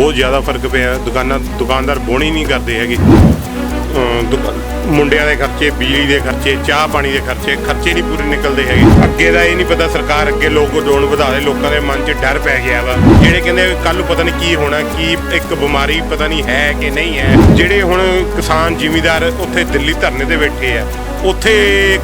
ਬਹੁਤ ਜ਼ਿਆਦਾ ਫ਼ਰਕ ਪਿਆ। ਦੁਕਾਨਾਂ ਦੁਕਾਨਦਾਰ ਬੋਣੀ ਨਹੀਂ ਕਰਦੇ ਹੈਗੇ। ਅਮ ਮੁੰਡਿਆਂ ਦੇ ਖਰਚੇ, ਬਿਜਲੀ ਦੇ ਖਰਚੇ, ਚਾਹ ਪਾਣੀ ਦੇ ਖਰਚੇ ਖਰਚੇ ਨਹੀਂ ਪੂਰੇ ਨਿਕਲਦੇ ਹੈਗੇ। ਅੱਗੇ ਦਾ ਇਹ ਨਹੀਂ ਪਤਾ ਸਰਕਾਰ ਅੱਗੇ ਲੋਕ ਡੋਨ ਵਧਾ ਦੇ, ਲੋਕਾਂ ਦੇ ਮਨ 'ਚ ਡਰ ਪੈ ਗਿਆ ਵਾ। ਜਿਹੜੇ ਕਹਿੰਦੇ ਕੱਲ ਨੂੰ ਪਤਾ ਨਹੀਂ ਕੀ ਹੋਣਾ, ਕੀ ਇੱਕ ਬਿਮਾਰੀ ਪਤਾ ਨਹੀਂ ਹੈ ਕਿ ਨਹੀਂ ਹੈ। ਜਿਹੜੇ ਹੁਣ ਕਿਸਾਨ ਜ਼ਿਮੀਦਾਰ ਉੱਥੇ ਦਿੱਲੀ ਧਰਨੇ ਤੇ ਬੈਠੇ ਆ ਉੱਥੇ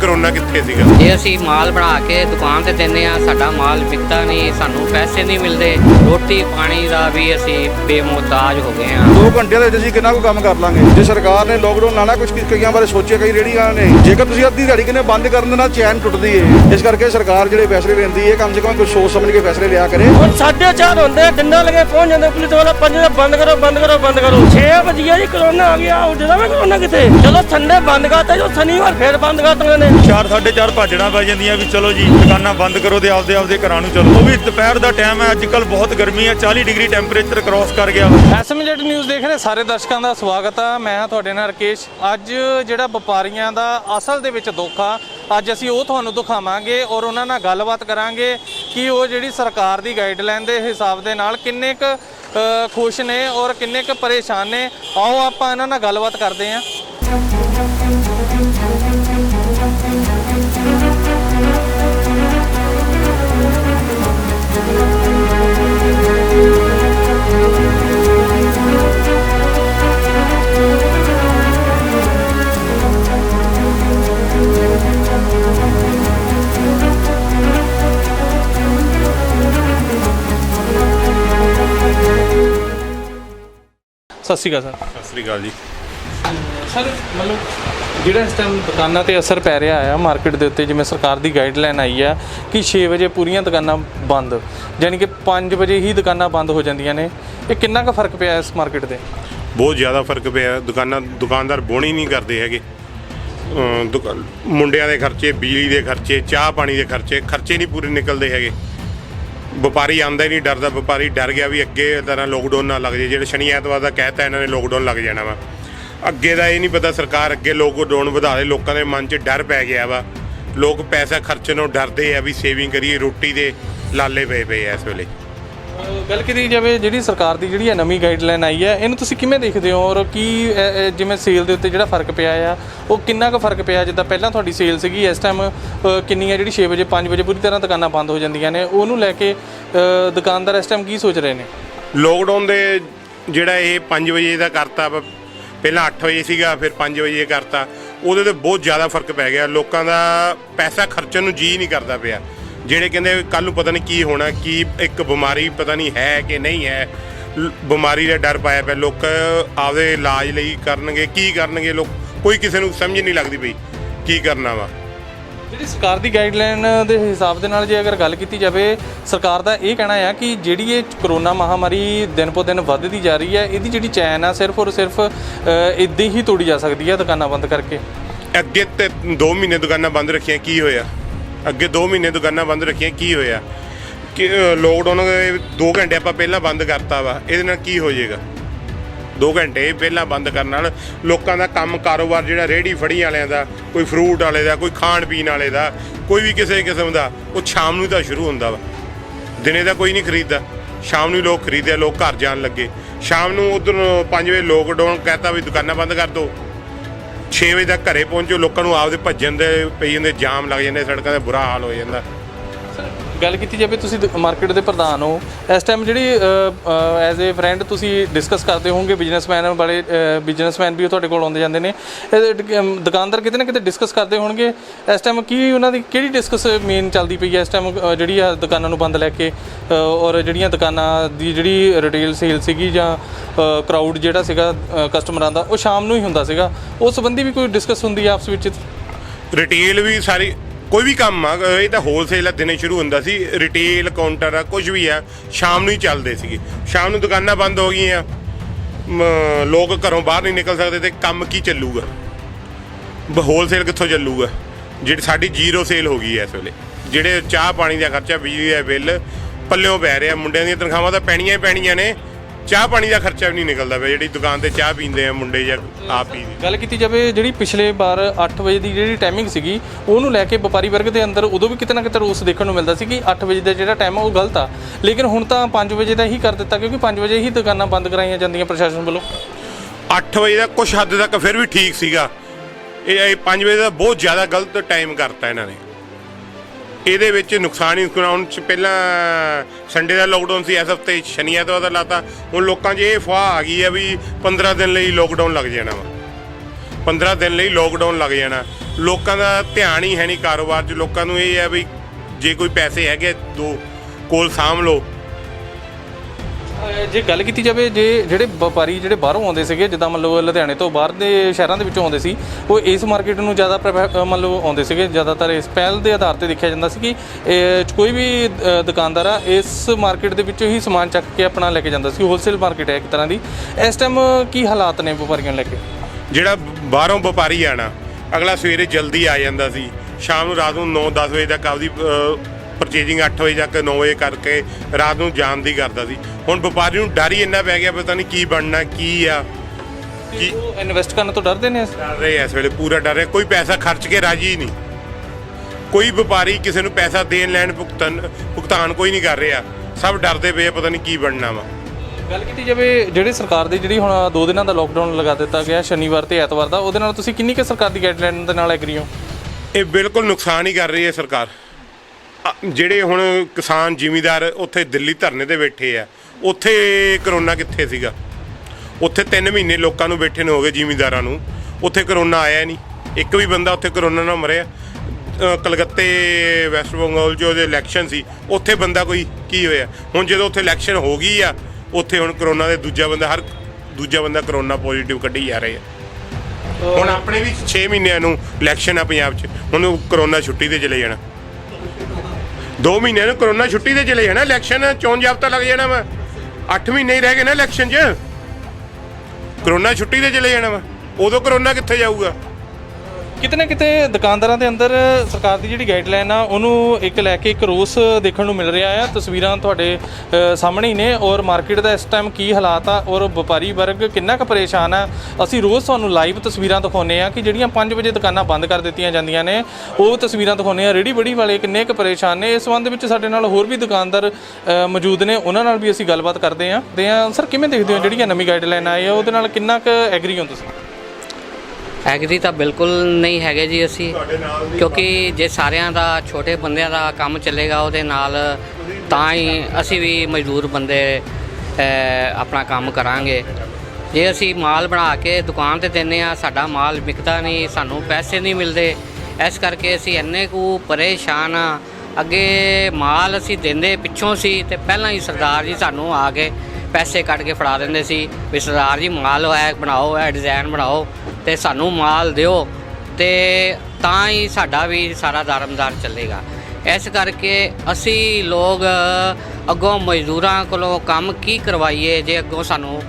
ਕਰੋਨਾ ਕਿੱਥੇ ਸੀਗਾ? ਜੇ ਅਸੀਂ ਮਾਲ ਬਣਾ ਕੇ ਦੁਕਾਨ ਤੇ ਦਿੰਦੇ ਆ ਸਾਡਾ ਮਾਲ ਵਿਕਦਾ ਨਹੀਂ ਸਾਨੂੰ ਪੈਸੇ ਨਹੀਂ ਮਿਲਦੇ। ਰੋਟੀ ਪਾਣੀ ਦਾ ਵੀ ਅਸੀਂ ਬੇਮੁਹਤਾਜ ਹੋ ਗਏ ਆ 2 ਘੰਟਿਆਂ ਦੇ ਵਿੱਚ ਅਸੀਂ ਕਿੰਨਾ ਕੁ ਕੰਮ ਕਰ ਲਾਂਗੇ? ਜੇ ਸਰਕਾਰ ਨੇ ਲੋਕਡਾਊਨ ਲਾਣਾ ਕੁਝ ਕਈਆਂ ਬਾਰੇ ਸੋਚਿਆ ਕਈ ਰੇੜੀਆਂ ਨੇ। ਜੇਕਰ ਤੁਸੀਂ ਅੱਧੀ ਦਿਹਾੜੀ ਕਿਨੇ ਬੰਦ ਕਰਨ ਦੇ ਨਾਲ ਚੈਨ ਟੁੱਟਦੀ ਏ ਇਸ ਕਰਕੇ ਸਰਕਾਰ ਜਿਹੜੇ ਫੈਸਲੇ ਲੈਂਦੀ ਏ ਕਮ ਸੇ ਕਮ ਕੁਝ ਸੋਚ ਸਮਝ ਕੇ ਫੈਸਲੇ ਲਿਆ ਕਰੇ। ਹੁਣ ਸਾਢੇ ਚਾਰ ਹੁੰਦੇ ਆ, ਡੰਡਾ ਲਗੇ ਪਹੁੰਚ ਜਾਂਦੇ ਪੁਲਿਸ ਵਾਲਾ ਪੰਜ ਵਜੇ ਬੰਦ ਕਰੋ ਬੰਦ ਕਰੋ ਬੰਦ ਕਰੋ। 6 ਵਜੇ ਜੀ ਕਰੋਨਾ ਆ ਗਿਆ ਉਹ ਜਦੋਂ ਮੈਂ ਕਰੋਨਾ ਕਿਤੇ ਚਲੋ ਸੰਡੇ ਬੰਦ ਕਰਤਾ ਜੋ ਸ਼ਨੀਵਾਰ ਫੇਰ ਬੰਦ ਕਰਤਾ ਨੇ। ਚਾਰ ਸਾਢੇ ਚਾਰ ਭਾਜਣਾ ਪੈ ਜਾਂਦੀਆਂ ਵੀ ਚਲੋ ਜੀ ਦੁਕਾਨਾਂ ਬੰਦ ਕਰੋ ਤੇ ਆਪਦੇ ਆਪਦੇ ਘਰਾਂ ਨੂੰ ਚਲੋ। ਉਹ ਵੀ ਦੁਪਹਿਰ ਦਾ ਟਾਈਮ ਹੈ ਅੱਜ ਕੱਲ ਬਹੁਤ ਗਰਮੀ ਹੈ 40 ਡਿਗਰੀ ਟੈਂਪਰੇਚਰ ਕ੍ਰਾਸ ਕਰ ਗਿਆ। ਐਸਐਮਜੈਡ ਨਿਊਜ਼ ਦੇਖ ਰਹੇ ਸਾਰੇ ਦਰਸ਼ਕਾਂ ਦਾ ਸਵਾਗਤ ਹੈ ਮੈਂ ਹਾਂ ਤੁਹਾਡੇ ਨਾਲ ਰਕੇਸ਼ ਅੱਜ ਜਿਹੜਾ ਵਪਾਰੀਆਂ ਦਾ ਅਸਲ ਦੇ ਵਿੱਚ ਦੁੱਖ ਆ ਅੱਜ ਅਸੀਂ ਉਹ ਤੁਹਾਨੂੰ ਦਿਖਾਵਾਂਗੇ ਔਰ ਉਹਨਾਂ ਨਾਲ ਗੱਲਬਾਤ ਕਰਾਂਗੇ ਕਿ ਉਹ ਜਿਹੜੀ ਸਰਕਾਰ ਦੀ ਗਾਈਡਲਾਈਨ ਦੇ ਹਿਸਾਬ ਦੇ ਨਾਲ ਕਿੰਨੇ ਕੁ ਖੁਸ਼ ਨੇ ਔਰ ਕਿੰਨੇ ਕੁ ਪਰੇਸ਼ਾਨ ਨੇ। ਆਓ ਆਪਾਂ ਇਹਨਾਂ ਨਾਲ ਗੱਲਬਾਤ ਕਰਦੇ ਹਾਂ। ਸਤਿ ਸ਼੍ਰੀ ਅਕਾਲ ਸਰ। ਸਤਿ ਸ੍ਰੀ ਅਕਾਲ ਜੀ। ਸਰ ਮਤਲਬ ਜਿਹੜਾ ਇਸ ਟਾਈਮ ਦੁਕਾਨਾਂ ਤੇ ਅਸਰ ਪੈ ਰਿਹਾ ਆ ਮਾਰਕੀਟ ਦੇ ਉੱਤੇ ਜਿਵੇਂ ਸਰਕਾਰ ਦੀ ਗਾਈਡਲਾਈਨ ਆਈ ਆ ਕਿ 6 ਵਜੇ ਪੂਰੀਆਂ ਦੁਕਾਨਾਂ ਬੰਦ ਯਾਨੀ ਕਿ 5 ਵਜੇ ਹੀ ਦੁਕਾਨਾਂ ਬੰਦ ਹੋ ਜਾਂਦੀਆਂ ਨੇ। ਇਹ ਕਿੰਨਾ ਕੁ ਫ਼ਰਕ ਪਿਆ ਇਸ ਮਾਰਕੀਟ ਤੇ? ਬਹੁਤ ਜ਼ਿਆਦਾ ਫ਼ਰਕ ਪਿਆ। ਦੁਕਾਨਾਂ ਦੁਕਾਨਦਾਰ ਬੋਣੀ ਨਹੀਂ ਕਰਦੇ ਹੈਗੇ। ਅਮ ਦੁਕਾ- ਮੁੰਡਿਆਂ ਦੇ ਖਰਚੇ ਬਿਜਲੀ ਦੇ ਖਰਚੇ ਚਾਹ ਪਾਣੀ ਦੇ ਖਰਚੇ ਖਰਚੇ ਨਹੀਂ ਪੂਰੇ ਨਿਕਲਦੇ ਹੈਗੇ। ਵਪਾਰੀ ਆਂਦਾ ਹੀ ਨਹੀਂ ਡਰਦਾ ਵਪਾਰੀ ਡਰ ਗਿਆ ਵੀ ਅੱਗੇ ਤਰ੍ਹਾਂ ਲੋਕਡਾਊਨ ਨਾ ਲੱਗ ਜੇ ਜਿਹੜੇ ਸ਼ਨੀ ਐਤਵਾਰ ਦਾ ਕਹਿਤਾ, ਇਹਨਾਂ ਨੇ ਲੋਕਡਾਊਨ ਲੱਗ ਜਾਣਾ ਵਾ। ਅੱਗੇ ਦਾ ਇਹ ਨਹੀਂ ਪਤਾ ਸਰਕਾਰ ਅੱਗੇ ਲੋਕਡਾਊਨ ਵਧਾ ਦੇ, ਲੋਕਾਂ ਦੇ ਮਨ 'ਚ ਡਰ ਪੈ ਗਿਆ ਵਾ। ਲੋਕ ਪੈਸਾ ਖਰਚਣ ਨੂੰ ਡਰਦੇ ਆ ਵੀ ਸੇਵਿੰਗ ਕਰੀਏ, ਰੋਟੀ ਦੇ ਲਾਲੇ ਪਏ ਪਏ ਆ ਇਸ ਵੇਲੇ। ਗੱਲ ਕੀਤੀ ਜਾਵੇ ਜਿਹੜੀ ਸਰਕਾਰ ਦੀ ਜਿਹੜੀ ਇਹ ਨਵੀਂ ਗਾਈਡਲਾਈਨ ਆਈ ਹੈ ਇਹਨੂੰ ਤੁਸੀਂ ਕਿਵੇਂ ਦੇਖਦੇ ਹੋ ਔਰ ਕੀ ਅਹ, ਅਹ, ਜਿਵੇਂ ਸੇਲ ਦੇ ਉੱਤੇ ਜਿਹੜਾ ਫ਼ਰਕ ਪਿਆ ਆ ਉਹ ਕਿੰਨਾ ਕੁ ਫ਼ਰਕ ਪਿਆ ਜਿੱਦਾਂ ਪਹਿਲਾਂ ਤੁਹਾਡੀ ਸੇਲ ਸੀਗੀ ਇਸ ਟਾਈਮ ਕਿੰਨੀ ਹੈ ਜਿਹੜੀ 6 ਵਜੇ 5 ਵਜੇ ਪੂਰੀ ਤਰ੍ਹਾਂ ਦੁਕਾਨਾਂ ਬੰਦ ਹੋ ਜਾਂਦੀਆਂ ਨੇ ਉਹਨੂੰ ਲੈ ਕੇ ਅਹ, ਦੁਕਾਨਦਾਰ ਇਸ ਟਾਈਮ ਕੀ ਸੋਚ ਰਹੇ ਨੇ? ਲੋਕਡਾਊਨ ਦੇ ਜਿਹੜਾ ਇਹ 5 ਵਜੇ ਦਾ ਕਰਤਾ ਵਾ, ਪਹਿਲਾਂ 8 ਵਜੇ ਸੀਗਾ ਫਿਰ 5 ਵਜੇ ਕਰਤਾ ਉਹਦੇ ਤੇ ਬਹੁਤ ਜ਼ਿਆਦਾ ਫ਼ਰਕ ਪੈ ਗਿਆ। ਲੋਕਾਂ ਦਾ ਪੈਸਾ ਖਰਚਣ ਨੂੰ ਜੀ ਨਹੀਂ ਕਰਦਾ ਪਿਆ। ਜਿਹੜੇ ਕਹਿੰਦੇ ਕੱਲ ਨੂੰ ਪਤਾ ਨਹੀਂ ਕੀ ਹੋਣਾ ਕੀ ਇੱਕ ਬਿਮਾਰੀ ਪਤਾ ਨਹੀਂ ਹੈ ਕਿ ਨਹੀਂ ਹੈ ਬਿਮਾਰੀ ਦਾ ਡਰ ਪਾਇਆ ਪਿਆ ਲੋਕ ਆਪਦੇ ਇਲਾਜ ਲਈ ਕਰਨਗੇ ਕੀ ਕਰਨਗੇ ਲੋਕ ਕੋਈ ਕਿਸੇ ਨੂੰ ਸਮਝ ਨਹੀਂ ਲੱਗਦੀ ਪਈ ਕੀ ਕਰਨਾ ਵਾ। ਜਿਹੜੀ ਸਰਕਾਰ ਦੀ ਗਾਈਡਲਾਈਨ ਦੇ ਹਿਸਾਬ ਦੇ ਨਾਲ ਜੇ ਅਗਰ ਗੱਲ ਕੀਤੀ ਜਾਵੇ ਸਰਕਾਰ ਦਾ ਇਹ ਕਹਿਣਾ ਆ ਕਿ ਜਿਹੜੀ ਇਹ ਕਰੋਨਾ ਮਹਾਮਾਰੀ ਦਿਨ ਪੋ ਦਿਨ ਵੱਧਦੀ ਜਾ ਰਹੀ ਹੈ ਇਹਦੀ ਜਿਹੜੀ ਚੈਨ ਆ ਸਿਰਫ ਔਰ ਸਿਰਫ ਇਦਾਂ ਹੀ ਤੋੜੀ ਜਾ ਸਕਦੀ ਹੈ ਦੁਕਾਨਾਂ ਬੰਦ ਕਰਕੇ। ਅੱਗੇ ਤੇ 2 ਮਹੀਨੇ ਦੁਕਾਨਾਂ ਬੰਦ ਰੱਖੀਆਂ ਕੀ ਹੋਇਆ? ਅੱਗੇ 2 ਮਹੀਨੇ ਦੁਕਾਨਾਂ ਬੰਦ ਰੱਖੀਆਂ, ਕੀ ਹੋਇਆ? ਕਿ ਲੋਕਡਾਊਨ 2 ਘੰਟੇ ਆਪਾਂ ਪਹਿਲਾਂ ਬੰਦ ਕਰਤਾ ਵਾ। ਇਹਦੇ ਨਾਲ ਕੀ ਹੋ ਜਾਏਗਾ? 2 ਘੰਟੇ ਪਹਿਲਾਂ ਬੰਦ ਕਰਨ ਨਾਲ ਲੋਕਾਂ ਦਾ ਕੰਮ ਕਾਰੋਬਾਰ ਜਿਹੜਾ ਰੇੜੀ ਫੜੀ ਵਾਲਿਆਂ ਦਾ, ਕੋਈ ਫਰੂਟ ਵਾਲੇ ਦਾ, ਕੋਈ ਖਾਣ ਪੀਣ ਵਾਲੇ ਦਾ, ਕੋਈ ਵੀ ਕਿਸੇ ਕਿਸਮ ਦਾ, ਉਹ ਸ਼ਾਮ ਨੂੰ ਤਾਂ ਸ਼ੁਰੂ ਹੁੰਦਾ ਵਾ। ਦਿਨੇ ਦਾ ਕੋਈ ਨਹੀਂ ਖਰੀਦਦਾ। ਸ਼ਾਮ ਨੂੰ ਲੋਕ ਖਰੀਦਦੇ ਲੋਕ ਘਰ ਜਾਣ ਲੱਗੇ। ਸ਼ਾਮ ਨੂੰ ਉਧਰ 5 ਵਜੇ ਲੋਕਡਾਊਨ ਕਹਤਾ ਵੀ ਦੁਕਾਨਾਂ ਬੰਦ ਕਰ ਦਿਓ 6 ਵਜੇ ਤੱਕ ਘਰੇ ਪਹੁੰਚੋ, ਲੋਕਾਂ ਨੂੰ ਆਪਦੇ ਭੱਜਣ ਦੇ ਪਈ ਜਾਂਦੇ ਜਾਮ ਲੱਗ ਜਾਂਦੇ, ਸੜਕਾਂ ਦਾ ਬੁਰਾ ਹਾਲ ਹੋ ਜਾਂਦਾ। ਗੱਲ ਕੀਤੀ ਜਾਵੇ, ਤੁਸੀਂ ਮਾਰਕੀਟ ਦੇ ਪ੍ਰਧਾਨ ਹੋ। ਇਸ ਟਾਈਮ ਜਿਹੜੀ ਐਜ਼ ਅ ਫਰੈਂਡ ਤੁਸੀਂ ਡਿਸਕਸ ਕਰਦੇ ਹੋਵੋਗੇ ਬਿਜ਼ਨਸਮੈਨ ਵਾਲੇ ਬਿਜ਼ਨਸਮੈਨ ਵੀ ਤੁਹਾਡੇ ਕੋਲ ਆਉਂਦੇ ਜਾਂਦੇ ਨੇ। ਇਹ ਦੁਕਾਨਦਾਰ ਕਿਤੇ ਨਾ ਕਿਤੇ ਡਿਸਕਸ ਕਰਦੇ ਹੋਣਗੇ। ਇਸ ਟਾਈਮ ਕੀ ਉਹਨਾਂ ਦੀ, ਕਿਹੜੀ ਡਿਸਕਸ ਮੇਨ ਚੱਲਦੀ ਪਈ ਹੈ? ਇਸ ਟਾਈਮ ਜਿਹੜੀ ਆ ਦੁਕਾਨਾਂ ਨੂੰ ਬੰਦ ਲੈ ਕੇ ਔਰ ਜਿਹੜੀਆਂ ਦੁਕਾਨਾਂ ਦੀ ਜਿਹੜੀ ਰਿਟੇਲ ਸੇਲ ਸੀਗੀ ਜਾਂ ਕਰਾਊਡ ਜਿਹੜਾ ਸੀਗਾ ਕਸਟਮਰਾਂ ਦਾ, ਉਹ ਸ਼ਾਮ ਨੂੰ ਹੀ ਹੁੰਦਾ ਸੀਗਾ। ਉਸ ਸੰਬੰਧੀ ਵੀ ਕੋਈ ਡਿਸਕਸ ਹੁੰਦੀ ਹੈ ਆਪਸ ਵਿੱਚ? ਰਿਟੇਲ ਵੀ ਸਾਰੀ ਕੋਈ ਵੀ ਕੰਮ ਆ ਇਹ ਤਾਂ ਹੋਲਸੇਲ ਆ ਦਿਨੇ ਸ਼ੁਰੂ ਹੁੰਦਾ ਸੀ ਰਿਟੇਲ ਕਾਊਂਟਰ ਆ ਕੁਝ ਵੀ ਆ ਸ਼ਾਮ ਨੂੰ ਹੀ ਚੱਲਦੇ ਸੀਗੇ। ਸ਼ਾਮ ਨੂੰ ਦੁਕਾਨਾਂ ਬੰਦ ਹੋ ਗਈਆਂ ਮ, ਲੋਕ ਘਰੋਂ ਬਾਹਰ ਨਹੀਂ ਨਿਕਲ ਸਕਦੇ ਤੇ ਕੰਮ ਕੀ ਚੱਲੂਗਾ? ਹੋਲਸੇਲ ਕਿੱਥੋਂ ਚੱਲੂਗਾ? ਜਿਹੜੀ ਸਾਡੀ ਜ਼ੀਰੋ ਸੇਲ ਹੋ ਗਈ ਐ ਇਸ ਵੇਲੇ। ਜਿਹੜੇ ਚਾਹ ਪਾਣੀ ਦਾ ਖਰਚਾ ਬਿਜਲੀ ਦਾ ਬਿੱਲ ਪੱਲਿਓਂ ਪੈ ਰਿਹਾ ਮੁੰਡਿਆਂ ਦੀਆਂ ਤਨਖਾਹਾਂ ਤਾਂ ਪੈਣੀਆਂ ਹੀ ਪੈਣੀਆਂ ਨੇ। ਚਾਹ ਪਾਣੀ ਦਾ ਖਰਚਾ ਵੀ ਨਹੀਂ ਨਿਕਲਦਾ ਪਿਆ ਜਿਹੜੀ ਦੁਕਾਨ ਤੇ ਚਾਹ ਪੀਂਦੇ ਆ ਮੁੰਡੇ ਜਾਂ ਆਪ ਪੀਂਦੇ ਗੱਲ ਕੀਤੀ ਜਾਵੇ ਜਿਹੜੀ ਪਿਛਲੇ ਵਾਰ 8 ਵਜੇ ਦੀ ਜਿਹੜੀ ਟਾਈਮਿੰਗ ਸੀਗੀ ਉਹਨੂੰ ਲੈ ਕੇ ਵਪਾਰੀ ਵਰਗ ਦੇ ਅੰਦਰ ਉਦੋਂ ਵੀ ਕਿਤੇ ਨਾ ਕਿਤੇ ਰੋਸ ਦੇਖਣ ਨੂੰ ਮਿਲਦਾ ਸੀ ਕਿ 8 ਵਜੇ ਦਾ ਜਿਹੜਾ ਟਾਈਮ ਆ ਉਹ ਗਲਤ ਆ। ਲੇਕਿਨ ਹੁਣ ਤਾਂ 5 ਵਜੇ ਦਾ ਹੀ ਕਰ ਦਿੱਤਾ ਕਿਉਂਕਿ 5 ਵਜੇ ਹੀ ਦੁਕਾਨਾਂ ਬੰਦ ਕਰਾਈਆਂ ਜਾਂਦੀਆਂ ਪ੍ਰਸ਼ਾਸਨ ਵੱਲੋਂ। 8 ਵਜੇ ਦਾ ਕੁਝ ਹੱਦ ਤੱਕ ਫਿਰ ਵੀ ਠੀਕ ਸੀਗਾ। ਇਹ 5 ਵਜੇ ਦਾ ਬਹੁਤ ਜ਼ਿਆਦਾ ਗਲਤ ਟਾਈਮ ਕਰਤਾ ਇਹਨਾਂ ਨੇ। ਇਹਦੇ ਵਿੱਚ ਨੁਕਸਾਨ ਹੀ ਨੁਕਸਾਨ ਚ ਪਹਿਲਾਂ ਸੰਡੇ ਦਾ ਲੋਕਡਾਊਨ ਸੀ, ਇਸ ਹਫ਼ਤੇ ਸ਼ਨੀ ਐਤਵਾਰ ਦਾ ਲਾਤਾ। ਹੁਣ ਲੋਕਾਂ 'ਚ ਇਹ ਫਵਾਹ ਆ ਗਈ ਆ ਵੀ 15 ਦਿਨ ਲਈ ਲੋਕਡਾਊਨ ਲੱਗ ਜਾਣਾ ਵਾ। 15 ਦਿਨ ਲਈ ਲੋਕਡਾਊਨ ਲੱਗ ਜਾਣਾ। ਲੋਕਾਂ ਦਾ ਧਿਆਨ ਹੀ ਹੈ ਨਹੀਂ ਕਾਰੋਬਾਰ 'ਚ। ਲੋਕਾਂ ਨੂੰ ਇਹ ਹੈ ਵੀ ਜੇ ਕੋਈ ਪੈਸੇ ਹੈਗੇ ਦੋ ਕੋਲ ਸਾਂਭ ਲਓ। ਜੇ ਗੱਲ ਕੀਤੀ ਜਾਵੇ, ਜੇ ਜਿਹੜੇ ਵਪਾਰੀ ਜਿਹੜੇ ਬਾਹਰੋਂ ਆਉਂਦੇ ਸੀਗੇ, ਜਿੱਦਾਂ ਮੰਨ ਲਓ ਲੁਧਿਆਣੇ ਤੋਂ ਬਾਹਰ ਦੇ ਸ਼ਹਿਰਾਂ ਦੇ ਵਿੱਚੋਂ ਆਉਂਦੇ ਸੀ, ਉਹ ਇਸ ਮਾਰਕੀਟ ਨੂੰ ਜ਼ਿਆਦਾ ਪ੍ਰੈਫਰ- ਅਹ, ਮੰਨ ਲਓ ਆਉਂਦੇ ਸੀਗੇ। ਜ਼ਿਆਦਾਤਰ ਇਸ ਪਹਿਲ ਦੇ ਆਧਾਰ ਤੇ ਦੇਖਿਆ ਜਾਂਦਾ ਸੀ ਕਿ ਕੋਈ ਵੀ ਦੁਕਾਨਦਾਰ ਆ, ਇਸ ਮਾਰਕੀਟ ਦੇ ਵਿੱਚੋਂ ਹੀ ਸਮਾਨ ਚੱਕ ਕੇ ਆਪਣਾ ਲੈ ਕੇ ਜਾਂਦਾ ਸੀ। ਹੋਲਸੇਲ ਮਾਰਕੀਟ ਹੈ ਇੱਕ ਤਰ੍ਹਾਂ ਦੀ। ਇਸ ਟਾਈਮ ਕੀ ਹਾਲਾਤ ਨੇ ਵਪਾਰੀਆਂ ਨੂੰ ਲੈ ਕੇ? ਜਿਹੜਾ ਬਾਹਰੋਂ ਵਪਾਰੀ ਆਣਾ, ਅਗਲਾ ਸਵੇਰੇ ਜਲਦੀ ਆ ਜਾਂਦਾ ਸੀ। ਸ਼ਾਮ ਨੂੰ ਰਾਤ ਨੂੰ 9-10 ਵਜੇ ਤੱਕ ਆਪਦੀ ਪਰਚੇਜਿੰਗ 8 ਵਜੇ ਤੱਕ 9 ਵਜੇ ਕਰਕੇ ਰਾਤ ਨੂੰ ਜਾਣ ਦੀ ਕਰਦਾ ਸੀ। ਹੁਣ ਵਪਾਰੀ ਨੂੰ ਡਰ ਹੀ ਇੰਨਾ ਪੈ ਗਿਆ ਪਤਾ ਨਹੀਂ ਕੀ ਬਣਨਾ ਕੀ ਆ। ਕੀ ਉਹ ਇਨਵੈਸਟ ਕਰਨ ਤੋਂ ਡਰਦੇ ਨੇ ਡਰ ਰਹੇ ਇਸ ਵੇਲੇ ਪੂਰਾ ਡਰ ਰਿਹਾ। ਕੋਈ ਪੈਸਾ ਖਰਚ ਕੇ ਰਾਜੀ ਨਹੀਂ। ਕੋਈ ਵਪਾਰੀ ਕਿਸੇ ਨੂੰ ਪੈਸਾ ਦੇਣ ਲੈਣ ਭੁਗਤਨ ਭੁਗਤਾਨ ਕੋਈ ਨਹੀਂ ਕਰ ਰਿਹਾ। ਸਭ ਡਰਦੇ ਪਏ ਆ, ਪਤਾ ਨਹੀਂ ਕੀ ਬਣਨਾ ਵਾ। ਗੱਲ ਕੀਤੀ ਜਾਵੇ ਜਿਹੜੇ ਸਰਕਾਰ ਦੀ ਜਿਹੜੀ ਹੁਣ 2 ਦਿਨਾਂ ਦਾ ਲੋਕਡਾਊਨ ਲਗਾ ਦਿੱਤਾ ਗਿਆ ਸ਼ਨੀਵਾਰ ਤੇ ਐਤਵਾਰ ਦਾ ਉਹਦੇ ਨਾਲ ਤੁਸੀਂ ਕਿੰਨੀ ਕੁ ਸਰਕਾਰ ਦੀ ਗਾਈਡਲਾਈਨ ਦੇ ਨਾਲ ਐਗਰੀ ਹੋ? ਇਹ ਬਿਲਕੁਲ ਨੁਕਸਾਨ ਹੀ ਕਰ ਰਹੀ ਹੈ ਸਰਕਾਰ। ਜਿਹੜੇ ਹੁਣ ਕਿਸਾਨ ਜ਼ਿਮੀਂਦਾਰ ਉੱਥੇ ਦਿੱਲੀ ਧਰਨੇ ਤੇ ਬੈਠੇ ਆ, ਉੱਥੇ ਕਰੋਨਾ ਕਿੱਥੇ ਸੀਗਾ? ਉੱਥੇ 3 ਮਹੀਨੇ ਲੋਕਾਂ ਨੂੰ ਬੈਠੇ ਨੂੰ ਹੋ ਗਏ ਜ਼ਿਮੀਂਦਾਰਾਂ ਨੂੰ, ਉੱਥੇ ਕਰੋਨਾ ਆਇਆ ਨਹੀਂ। ਇੱਕ ਵੀ ਬੰਦਾ ਉੱਥੇ ਕਰੋਨਾ ਨਾਲ ਮਰਿਆ। ਕਲਕੱਤੇ, ਵੈਸਟ ਬੰਗਾਲ 'ਚ ਉਹਦੇ ਇਲੈਕਸ਼ਨ ਸੀ, ਉੱਥੇ ਬੰਦਾ ਕੋਈ ਕੀ ਹੋਇਆ? ਹੁਣ ਜਦੋਂ ਉੱਥੇ ਇਲੈਕਸ਼ਨ ਹੋ ਗਈ ਆ, ਉੱਥੇ ਹੁਣ ਕਰੋਨਾ ਦੇ ਦੂਜਾ ਬੰਦਾ, ਹਰ ਦੂਜਾ ਬੰਦਾ ਕਰੋਨਾ ਪੋਜ਼ਿਟਿਵ ਕੱਢੀ ਜਾ ਰਹੇ। ਆ ਹੁਣ ਆਪਣੇ ਵੀ 6 ਮਹੀਨਿਆਂ ਨੂੰ ਇਲੈਕਸ਼ਨ ਆ ਪੰਜਾਬ 'ਚ, ਹੁਣ ਕਰੋਨਾ ਛੁੱਟੀ ਤੇ ਚਲੇ ਜਾਣਾ। 2 ਮਹੀਨਿਆਂ ਨੂੰ ਕਰੋਨਾ ਛੁੱਟੀ ਤੇ ਚਲੇ ਜਾਣਾ ਇਲੈਕਸ਼ਨ ਚੋਣ ਜਾਬਤਾ ਲੱਗ ਜਾਣਾ ਵਾ। 8 ਮਹੀਨੇ ਹੀ ਰਹਿ ਗਏ ਨਾ ਇਲੈਕਸ਼ਨ 'ਚ। ਕਰੋਨਾ ਛੁੱਟੀ ਤੇ ਚਲੇ ਜਾਣਾ ਵਾ। ਉਦੋਂ ਕਰੋਨਾ ਕਿੱਥੇ ਜਾਊਗਾ? ਕਿਤੇ ਨਾ ਕਿਤੇ ਦੁਕਾਨਦਾਰਾਂ ਦੇ ਅੰਦਰ ਸਰਕਾਰ ਦੀ ਜਿਹੜੀ ਗਾਈਡਲਾਈਨ ਆ, ਉਹਨੂੰ ਇੱਕ ਲੈ ਕੇ ਇੱਕ ਰੋਸ ਦੇਖਣ ਨੂੰ ਮਿਲ ਰਿਹਾ ਆ। ਤਸਵੀਰਾਂ ਤੁਹਾਡੇ ਸਾਹਮਣੇ ਹੀ ਨੇ ਔਰ ਮਾਰਕੀਟ ਦਾ ਇਸ ਟਾਈਮ ਕੀ ਹਾਲਾਤ ਆ ਔਰ ਵਪਾਰੀ ਵਰਗ ਕਿੰਨਾ ਕੁ ਪਰੇਸ਼ਾਨ ਆ। ਅਸੀਂ ਰੋਜ਼ ਤੁਹਾਨੂੰ ਲਾਈਵ ਤਸਵੀਰਾਂ ਦਿਖਾਉਂਦੇ ਆ ਕਿ ਜਿਹੜੀਆਂ 5 ਵਜੇ ਦੁਕਾਨਾਂ ਬੰਦ ਕਰ ਦਿੱਤੀਆਂ ਜਾਂਦੀਆਂ ਨੇ, ਉਹ ਤਸਵੀਰਾਂ ਦਿਖਾਉਂਦੇ ਆ। ਰੇੜੀ ਬੜੀ ਵਾਲੇ ਕਿੰਨੇ ਕੁ ਪਰੇਸ਼ਾਨ ਨੇ। ਇਸ ਸੰਬੰਧ ਵਿੱਚ ਸਾਡੇ ਨਾਲ ਹੋਰ ਵੀ ਦੁਕਾਨਦਾਰ ਮੌਜੂਦ ਨੇ। ਉਹਨਾਂ ਨਾਲ ਵੀ ਅਸੀਂ ਗੱਲਬਾਤ ਕਰਦੇ ਆ। ਤੇ ਸਰ ਕਿਵੇਂ ਦੇਖਦੇ ਹੋ ਜਿਹੜੀਆਂ ਨਵੀਂ ਗਾਈਡਲਾਈਨ ਆਈ ਆ, ਉਹਦੇ ਨਾਲ ਕਿੰਨਾ ਕੁ ਐਗਰੀ ਹੋ ਤੁਸੀਂ? ਐਗਰੀ ਤਾਂ ਬਿਲਕੁਲ ਨਹੀਂ ਹੈਗੇ ਜੀ ਅਸੀਂ, ਕਿਉਂਕਿ ਜੇ ਸਾਰਿਆਂ ਦਾ, ਛੋਟੇ ਬੰਦਿਆਂ ਦਾ ਕੰਮ ਚੱਲੇਗਾ ਉਹਦੇ ਨਾਲ, ਤਾਂ ਹੀ ਅਸੀਂ ਵੀ ਮਜ਼ਦੂਰ ਬੰਦੇ ਆਪਣਾ ਕੰਮ ਕਰਾਂਗੇ। ਜੇ ਅਸੀਂ ਮਾਲ ਬਣਾ ਕੇ ਦੁਕਾਨ ਤੇ ਦਿੰਨੇ ਆ, ਸਾਡਾ ਮਾਲ ਵਿਕਦਾ ਨਹੀਂ, ਸਾਨੂੰ ਪੈਸੇ ਨਹੀਂ ਮਿਲਦੇ। ਇਸ ਕਰਕੇ ਅਸੀਂ ਇੰਨੇ ਕੁ ਪਰੇਸ਼ਾਨ ਆ। ਅੱਗੇ ਮਾਲ ਅਸੀਂ ਦਿੰਦੇ ਪਿੱਛੋਂ ਸੀ, ਤੇ ਪਹਿਲਾਂ ਹੀ ਸਰਦਾਰ ਜੀ ਸਾਨੂੰ ਆ ਕੇ ਪੈਸੇ ਕੱਢ ਕੇ ਫੜਾ ਦਿੰਦੇ ਸੀ ਵੀ ਸਰਦਾਰ ਜੀ ਮਾਲ ਹੈ, ਬਣਾਓ, ਇਹ ਡਿਜ਼ਾਈਨ ਬਣਾਓ ਤੇ ਸਾਨੂੰ ਮਾਲ ਦਿਓ ਤੇ ਤਾਂ ਹੀ ਸਾਡਾ ਵੀ ਸਾਰਾ ਦਾਰਮਦਾਰ ਚੱਲੇਗਾ। ਇਸ ਕਰਕੇ ਅਸੀਂ ਲੋਕ ਅੱਗੋਂ ਮਜ਼ਦੂਰਾਂ ਕੋਲੋਂ ਕੰਮ ਕੀ ਕਰਵਾਈਏ ਜੇ ਅੱਗੋਂ ਸਾਨੂੰ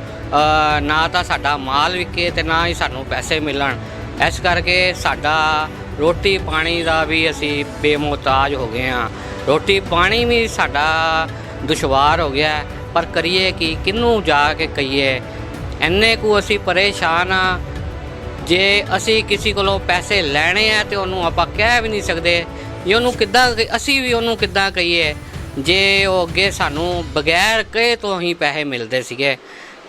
ਨਾ ਤਾਂ ਸਾਡਾ ਮਾਲ ਵਿਕੇ ਤੇ ਨਾ ਹੀ ਸਾਨੂੰ ਪੈਸੇ ਮਿਲਣ। ਇਸ ਕਰਕੇ ਸਾਡਾ ਰੋਟੀ ਪਾਣੀ ਦਾ ਵੀ ਅਸੀਂ ਬੇਮੋਹਤਾਜ ਹੋ ਗਏ ਹਾਂ। ਰੋਟੀ ਪਾਣੀ ਵੀ ਸਾਡਾ ਦੁਸ਼ਵਾਰ ਹੋ ਗਿਆ। ਪਰ ਕਰੀਏ ਕੀ ਕਿਹਨੂੰ ਜਾ ਕੇ ਕਹੀਏ? ਇੰਨੇ ਕੁ ਅਸੀਂ ਪਰੇਸ਼ਾਨ ਆ। ਜੇ ਅਸੀਂ ਕਿਸੇ ਕੋਲੋਂ ਪੈਸੇ ਲੈਣੇ ਆ ਤੇ ਉਹਨੂੰ ਆਪਾਂ ਕਹਿ ਵੀ ਨਹੀਂ ਸਕਦੇ ਜੇ ਉਹਨੂੰ ਕਿੱਦਾਂ ਅਸੀਂ ਵੀ ਉਹਨੂੰ ਕਿੱਦਾਂ ਕਹੀਏ? ਜੇ ਉਹ ਅੱਗੇ ਸਾਨੂੰ ਬਗੈਰ ਕਹੇ ਤੋਂ ਹੀ ਪੈਸੇ ਮਿਲਦੇ ਸੀਗੇ,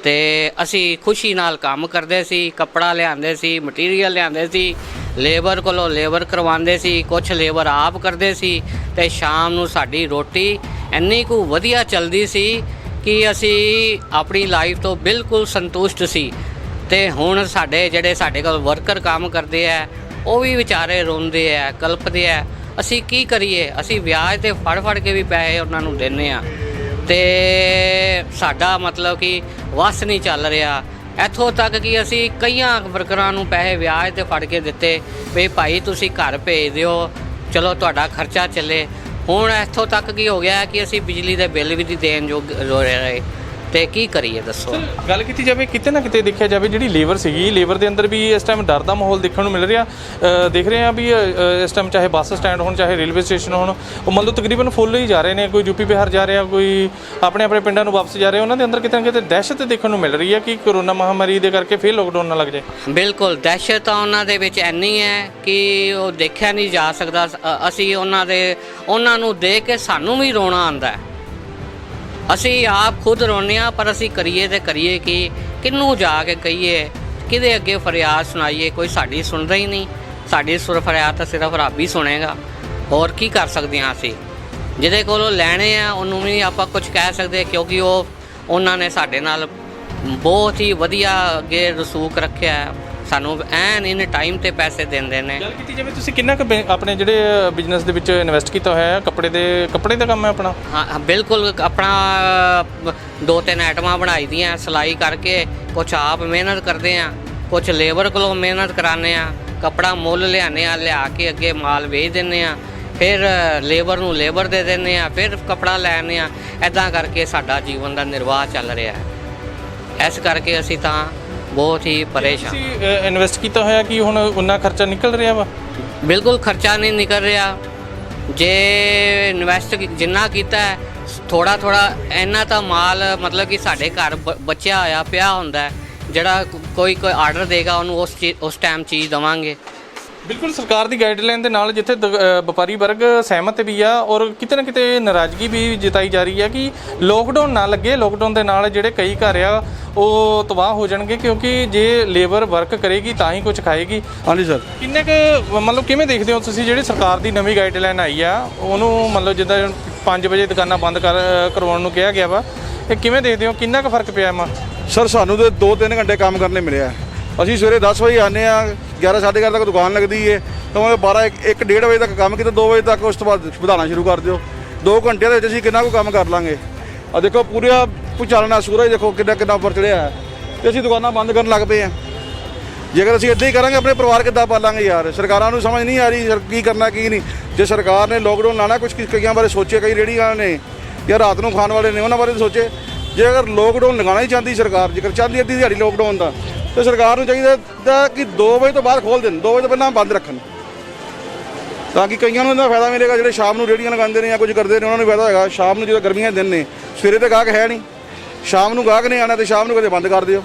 ਤੇ ਅਸੀਂ ਖੁਸ਼ੀ ਨਾਲ ਕੰਮ ਕਰਦੇ ਸੀ, ਕੱਪੜਾ ਲਿਆਂਦੇ ਸੀ ਮਟੀਰੀਅਲ ਲਿਆਂਦੇ ਸੀ ਲੇਬਰ ਕੋਲੋਂ ਲੇਬਰ ਕਰਵਾਉਂਦੇ ਸੀ ਕੁਝ ਲੇਬਰ ਆਪ ਕਰਦੇ ਸੀ, ਤੇ ਸ਼ਾਮ ਨੂੰ ਸਾਡੀ ਰੋਟੀ ਇੰਨੀ ਕੁ ਵਧੀਆ ਚੱਲਦੀ ਸੀ ਕਿ ਅਸੀਂ ਆਪਣੀ ਲਾਈਫ ਤੋਂ ਬਿਲਕੁਲ ਸੰਤੁਸ਼ਟ ਸੀ ਤੇ ਹੁਣ ਸਾਡੇ ਜਿਹੜੇ ਸਾਡੇ ਕੋਲ ਵਰਕਰ ਕੰਮ ਕਰਦੇ ਆ, ਉਹ ਵੀ ਵਿਚਾਰੇ ਰੋਂਦੇ ਆ, ਕਲਪਦੇ ਆ, ਅਸੀਂ ਕੀ ਕਰੀਏ? ਅਸੀਂ ਵਿਆਜ ਤੇ ਫੜ ਫੜ ਕੇ ਵੀ ਪੈਸੇ ਉਹਨਾਂ ਨੂੰ ਦਿੰਨੇ ਆ। ਤੇ ਸਾਡਾ ਮਤਲਬ ਕਿ ਵਸ ਨਹੀਂ ਚੱਲ ਰਿਹਾ। ਇੱਥੋਂ ਤੱਕ ਕਿ ਅਸੀਂ ਕਈਆਂ ਵਰਕਰਾਂ ਨੂੰ ਪੈਸੇ ਵਿਆਜ ਤੇ ਫੜ ਕੇ ਦਿੱਤੇ, ਵੀ ਭਾਈ ਤੁਸੀਂ ਘਰ ਭੇਜ ਦਿਓ, ਚਲੋ ਤੁਹਾਡਾ ਖਰਚਾ ਚੱਲੇ। ਹੁਣ ਇੱਥੋਂ ਤੱਕ ਕੀ ਹੋ ਗਿਆ ਕਿ ਅਸੀਂ ਬਿਜਲੀ ਦੇ ਬਿੱਲ ਵੀ ਨਹੀਂ ਦੇਣ ਯੋਗ ਰੋ ਰਹੇ। ਤੇ ਕੀ ਕਰੀਏ ਦੱਸੋ? ਗੱਲ ਕੀਤੀ ਜਾਵੇ ਕਿਤੇ ਨਾ ਕਿਤੇ ਦੇਖਿਆ ਜਾਵੇ ਜਿਹੜੀ ਲੇਬਰ ਸੀਗੀ ਲੇਬਰ ਦੇ ਅੰਦਰ ਵੀ ਇਸ ਟਾਈਮ ਡਰ ਦਾ ਮਾਹੌਲ ਦੇਖਣ ਨੂੰ ਮਿਲ ਰਿਹਾ। ਦੇਖ ਰਹੇ ਆ ਵੀ ਇਸ ਟਾਈਮ ਚਾਹੇ ਬੱਸ ਸਟੈਂਡ ਹੋਣ ਚਾਹੇ ਰੇਲਵੇ ਸਟੇਸ਼ਨ ਹੋਣ ਉਹ ਮੰਨ ਲਓ ਤਕਰੀਬਨ ਫੁੱਲ ਹੀ ਜਾ ਰਹੇ ਨੇ ਕੋਈ ਯੂਪੀ ਬਿਹਾਰ ਜਾ ਰਿਹਾ ਕੋਈ ਆਪਣੇ ਆਪਣੇ ਪਿੰਡਾਂ ਨੂੰ ਵਾਪਸ ਜਾ ਰਿਹਾ ਉਹਨਾਂ ਦੇ ਅੰਦਰ ਕਿਤੇ ਨਾ ਕਿਤੇ ਦਹਿਸ਼ਤ ਦੇਖਣ ਨੂੰ ਮਿਲ ਰਹੀ ਹੈ ਕਿ ਕੋਰੋਨਾ ਮਹਾਮਾਰੀ ਦੇ ਕਰਕੇ ਫਿਰ ਲੋਕਡਾਊਨ ਨਾ ਲੱਗ ਜਾਏ। ਬਿਲਕੁਲ ਦਹਿਸ਼ਤ ਤਾਂ ਉਹਨਾਂ ਦੇ ਵਿੱਚ ਇੰਨੀ ਹੈ ਕਿ ਉਹ ਦੇਖਿਆ ਨਹੀਂ ਜਾ ਸਕਦਾ। ਅਸੀਂ ਉਹਨਾਂ ਦੇ ਉਹਨਾਂ ਨੂੰ ਦੇਖ ਕੇ ਸਾਨੂੰ ਵੀ ਰੋਣਾ ਆਉਂਦਾ ਹੈ। ਅਸੀਂ ਆਪ ਖੁਦ ਰੋਂਦੇ ਹਾਂ, ਪਰ ਅਸੀਂ ਕਰੀਏ ਤੇ ਕਰੀਏ ਕਿ? ਕਿੰਨੂੰ ਜਾ ਕੇ ਕਹੀਏ? ਕਿਹਦੇ ਅੱਗੇ ਫਰਿਆਦ ਸੁਣਾਈਏ? ਕੋਈ ਸਾਡੀ ਸੁਣਦਾ ਹੀ ਨਹੀਂ। ਸਾਡੀ ਸੁਰ ਫਰਿਆਦ ਤਾਂ ਸਿਰਫ ਰੱਬ ਹੀ ਸੁਣੇਗਾ। ਹੋਰ ਕੀ ਕਰ ਸਕਦੇ ਹਾਂ ਅਸੀਂ? ਜਿਹਦੇ ਕੋਲੋਂ ਲੈਣੇ ਆ, ਉਹਨੂੰ ਵੀ ਆਪਾਂ ਕੁਝ ਕਹਿ ਸਕਦੇ ਕਿਉਂਕਿ ਉਹ, ਉਹਨਾਂ ਨੇ ਸਾਡੇ ਨਾਲ ਬਹੁਤ ਹੀ ਵਧੀਆ ਅੱਗੇ ਰਸੂਖ ਰੱਖਿਆ ਸਾਨੂੰ ਐਨ ਇਨ ਟਾਈਮ ਤੇ ਪੈਸੇ ਦਿੰਦੇ ਨੇ। ਗੱਲ ਕੀਤੀ ਜਾਵੇ ਤੁਸੀਂ ਕਿੰਨਾ ਕੁ ਬੇ- ਆਪਣੇ ਜਿਹੜੇ ਬਿਜ਼ਨਸ ਦੇ ਵਿੱਚ ਇਨਵੈਸਟ ਕੀਤਾ ਹੋਇਆ ਹੈ? ਕੱਪੜੇ ਦੇ ਕੱਪੜੇ ਦਾ ਕੰਮ ਹੈ ਆਪਣਾ? ਹਾਂ ਹਾਂ, ਬਿਲਕੁਲ ਆਪਣਾ ਦੋ ਤਿੰਨ ਆਈਟਮਾਂ ਬਣਾਈ ਦੀਆਂ ਸਿਲਾਈ ਕਰਕੇ ਕੁਝ ਆਪ ਮਿਹਨਤ ਕਰਦੇ ਆ ਕੁਝ ਲੇਬਰ ਕੋਲੋਂ ਮਿਹਨਤ ਕਰਾਉਂਦੇ ਆ ਕਪੜਾ ਮੁੱਲ ਲਿਆਨੇ ਆ ਲਿਆ ਕੇ ਅੱਗੇ ਮਾਲ ਵੇਚ ਦਿੰਨੇ ਆ ਫਿਰ ਲੇਬਰ ਨੂੰ ਲੇਬਰ ਦੇ ਦਿੰਨੇ ਆ ਫਿਰ ਕਪੜਾ ਲੈਣੇ ਆ ਐਦਾਂ ਕਰਕੇ ਸਾਡਾ ਜੀਵਨ ਦਾ ਨਿਰਵਾਹ ਚੱਲ ਰਿਹਾ ਹੈ। ਇਸ ਕਰਕੇ ਅਸੀਂ ਤਾਂ ਬਹੁਤ ਹੀ ਪਰੇਸ਼ਾਨ। ਤੁਸੀਂ ਇਨਵੈਸਟ ਕੀਤਾ ਹੋਇਆ ਕਿ ਹੁਣ ਉਨਾ ਖਰਚਾ ਨਿਕਲ ਰਿਹਾ ਵਾ? ਬਿਲਕੁਲ ਖਰਚਾ ਨਹੀਂ ਨਿਕਲ ਰਿਹਾ। ਜੇ ਇਨਵੈਸਟ ਜਿੰਨਾ ਕੀਤਾ ਹੈ ਥੋੜਾ ਥੋੜਾ ਇੰਨਾ ਤਾਂ ਮਾਲ ਮਤਲਬ ਕਿ ਸਾਡੇ ਘਰ ਬਚਿਆ ਹੋਇਆ ਪਿਆ ਹੁੰਦਾ ਹੈ। ਜਿਹੜਾ ਕੋਈ ਕੋਈ ਆਰਡਰ ਦੇਗਾ ਉਹਨੂੰ ਉਸ ਉਸ ਟਾਈਮ ਚੀਜ਼ ਦਵਾਂਗੇ। ਬਿਲਕੁਲ ਸਰਕਾਰ ਦੀ ਗਾਈਡਲਾਈਨ ਦੇ ਨਾਲ ਜਿੱਥੇ ਦ- ਅ, ਵਪਾਰੀ ਵਰਗ ਸਹਿਮਤ ਵੀ ਆ ਔਰ ਕਿਤੇ ਨਾ ਕਿਤੇ ਨਾਰਾਜ਼ਗੀ ਵੀ ਜਤਾਈ ਜਾ ਰਹੀ ਹੈ ਕਿ ਲੋਕਡਾਊਨ ਨਾ ਲੱਗੇ ਲੋਕਡਾਊਨ ਦੇ ਨਾਲ ਜਿਹੜੇ ਕਈ ਘਰ ਆ ਉਹ ਤਬਾਹ ਹੋ ਜਾਣਗੇ ਕਿਉਂਕਿ ਜੇ ਲੇਬਰ ਵਰਕ ਕਰੇਗੀ ਤਾਂ ਹੀ ਕੁਝ ਖਾਏਗੀ। ਹਾਂਜੀ ਸਰ। ਕਿੰਨੇ ਕੁ ਮਤਲਬ ਕਿਵੇਂ ਦੇਖਦੇ ਹੋ ਤੁਸੀਂ ਜਿਹੜੀ ਸਰਕਾਰ ਦੀ ਨਵੀਂ ਗਾਈਡਲਾਈਨ ਆਈ ਆ ਉਹਨੂੰ ਮਤਲਬ ਜਿੱਦਾਂ 5 ਵਜੇ ਦੁਕਾਨਾਂ ਬੰਦ ਕਰ ਕਰਵਾਉਣ ਨੂੰ ਕਿਹਾ ਗਿਆ ਵਾ ਇਹ ਕਿਵੇਂ ਦੇਖਦੇ ਹੋ? ਕਿੰਨਾ ਕੁ ਫ਼ਰਕ ਪਿਆ ਮਾ ਸਰ ਸਾਨੂੰ ਤੇ 2-3 ਘੰਟੇ ਕੰਮ ਕਰਨੇ ਮਿਲਿਆ। ਅਸੀਂ ਸਵੇਰੇ 10 ਵਜੇ ਆਨੇ ਆ 11 11:30 ਤੱਕ ਦੁਕਾਨ ਲੱਗਦੀ ਹੈ ਤਾਂ ਉਹ 12 1 1:30 ਵਜੇ ਤੱਕ ਕੰਮ ਕੀਤਾ 2 ਵਜੇ ਤੱਕ ਉਸ ਤੋਂ ਬਾਅਦ ਵਧਾਉਣਾ ਸ਼ੁਰੂ ਕਰ ਦਿਓ। 2 ਘੰਟਿਆਂ ਦੇ ਵਿੱਚ ਅਸੀਂ ਕਿੰਨਾ ਕੁ ਕੰਮ ਕਰ ਲਾਂਗੇ। ਆ ਦੇਖੋ ਪੂਰਾ ਪੁਚਾਲਣਾ ਸੂਰਜ ਦੇਖੋ ਕਿੰਨਾ ਕਿੰਨਾ ਉੱਪਰ ਚੜਿਆ ਹੈ। ਤੇ ਅਸੀਂ ਦੁਕਾਨਾਂ ਬੰਦ ਕਰਨ ਲੱਗ ਪਏ ਆ ਜੇਕਰ ਅਸੀਂ ਇਦਾਂ ਹੀ ਕਰਾਂਗੇ, ਆਪਣੇ ਪਰਿਵਾਰ ਕਿੱਦਾਂ ਪਾਲਾਂਗੇ ਯਾਰ? ਸਰਕਾਰਾਂ ਨੂੰ ਸਮਝ ਨਹੀਂ ਆ ਰਹੀ ਕੀ ਕਰਨਾ, ਕੀ ਨਹੀਂ। ਜੇ ਸਰਕਾਰ ਨੇ ਲੋਕਡਾਊਨ ਲਾਣਾ ਕੁਝ ਕਈਆਂ ਬਾਰੇ ਸੋਚੇ, ਕਈ ਰੇਹੜੀਆਂ ਨੇ, ਜਾਂ ਰਾਤ ਨੂੰ ਖਾਣ ਵਾਲੇ ਨੇ, ਉਹਨਾਂ ਬਾਰੇ ਸੋਚੇ। ਜੇ ਅਗਰ ਲੋਕਡਾਊਨ ਲਗਾਉਣਾ ਹੀ ਚਾਹੁੰਦੀ ਸਰਕਾਰ, ਜੇਕਰ ਚਾਹੁੰਦੀ ਅੱਧੀ ਦਿਹਾੜੀ ਲੋਕਡਾਊਨ ਦਾ ਤੇ ਸਰਕਾਰ ਨੂੰ ਚਾਹੀਦਾ ਤਾਂ ਕਿ 2 ਵਜੇ ਤੋਂ ਬਾਅਦ ਖੋਲ ਦੇਣ 2 ਵਜੇ ਤੋਂ ਪਹਿਲਾਂ ਬੰਦ ਰੱਖਣ। ਤਾਂ ਕਿ ਕਈਆਂ ਨੂੰ ਇਹਦਾ ਫਾਇਦਾ ਮਿਲੇਗਾ ਜਿਹੜੇ ਸ਼ਾਮ ਨੂੰ ਰੇਹੜੀਆਂ ਲਗਾਉਂਦੇ ਨੇ ਜਾਂ ਕੁਝ ਕਰਦੇ ਨੇ ਉਹਨਾਂ ਨੂੰ ਫਾਇਦਾ ਹੋਏਗਾ। ਸ਼ਾਮ ਨੂੰ ਜਦੋਂ ਗਰਮੀਆਂ ਦੇ ਦਿਨ ਨੇ ਸਵੇਰੇ ਤੇ ਗਾਹਕ ਹੈ ਨਹੀਂ। ਸ਼ਾਮ ਨੂੰ ਗਾਹਕ ਨੇ ਆਣਾ ਤੇ ਸ਼ਾਮ ਨੂੰ ਕਦੇ ਬੰਦ ਕਰ ਦਿਓ।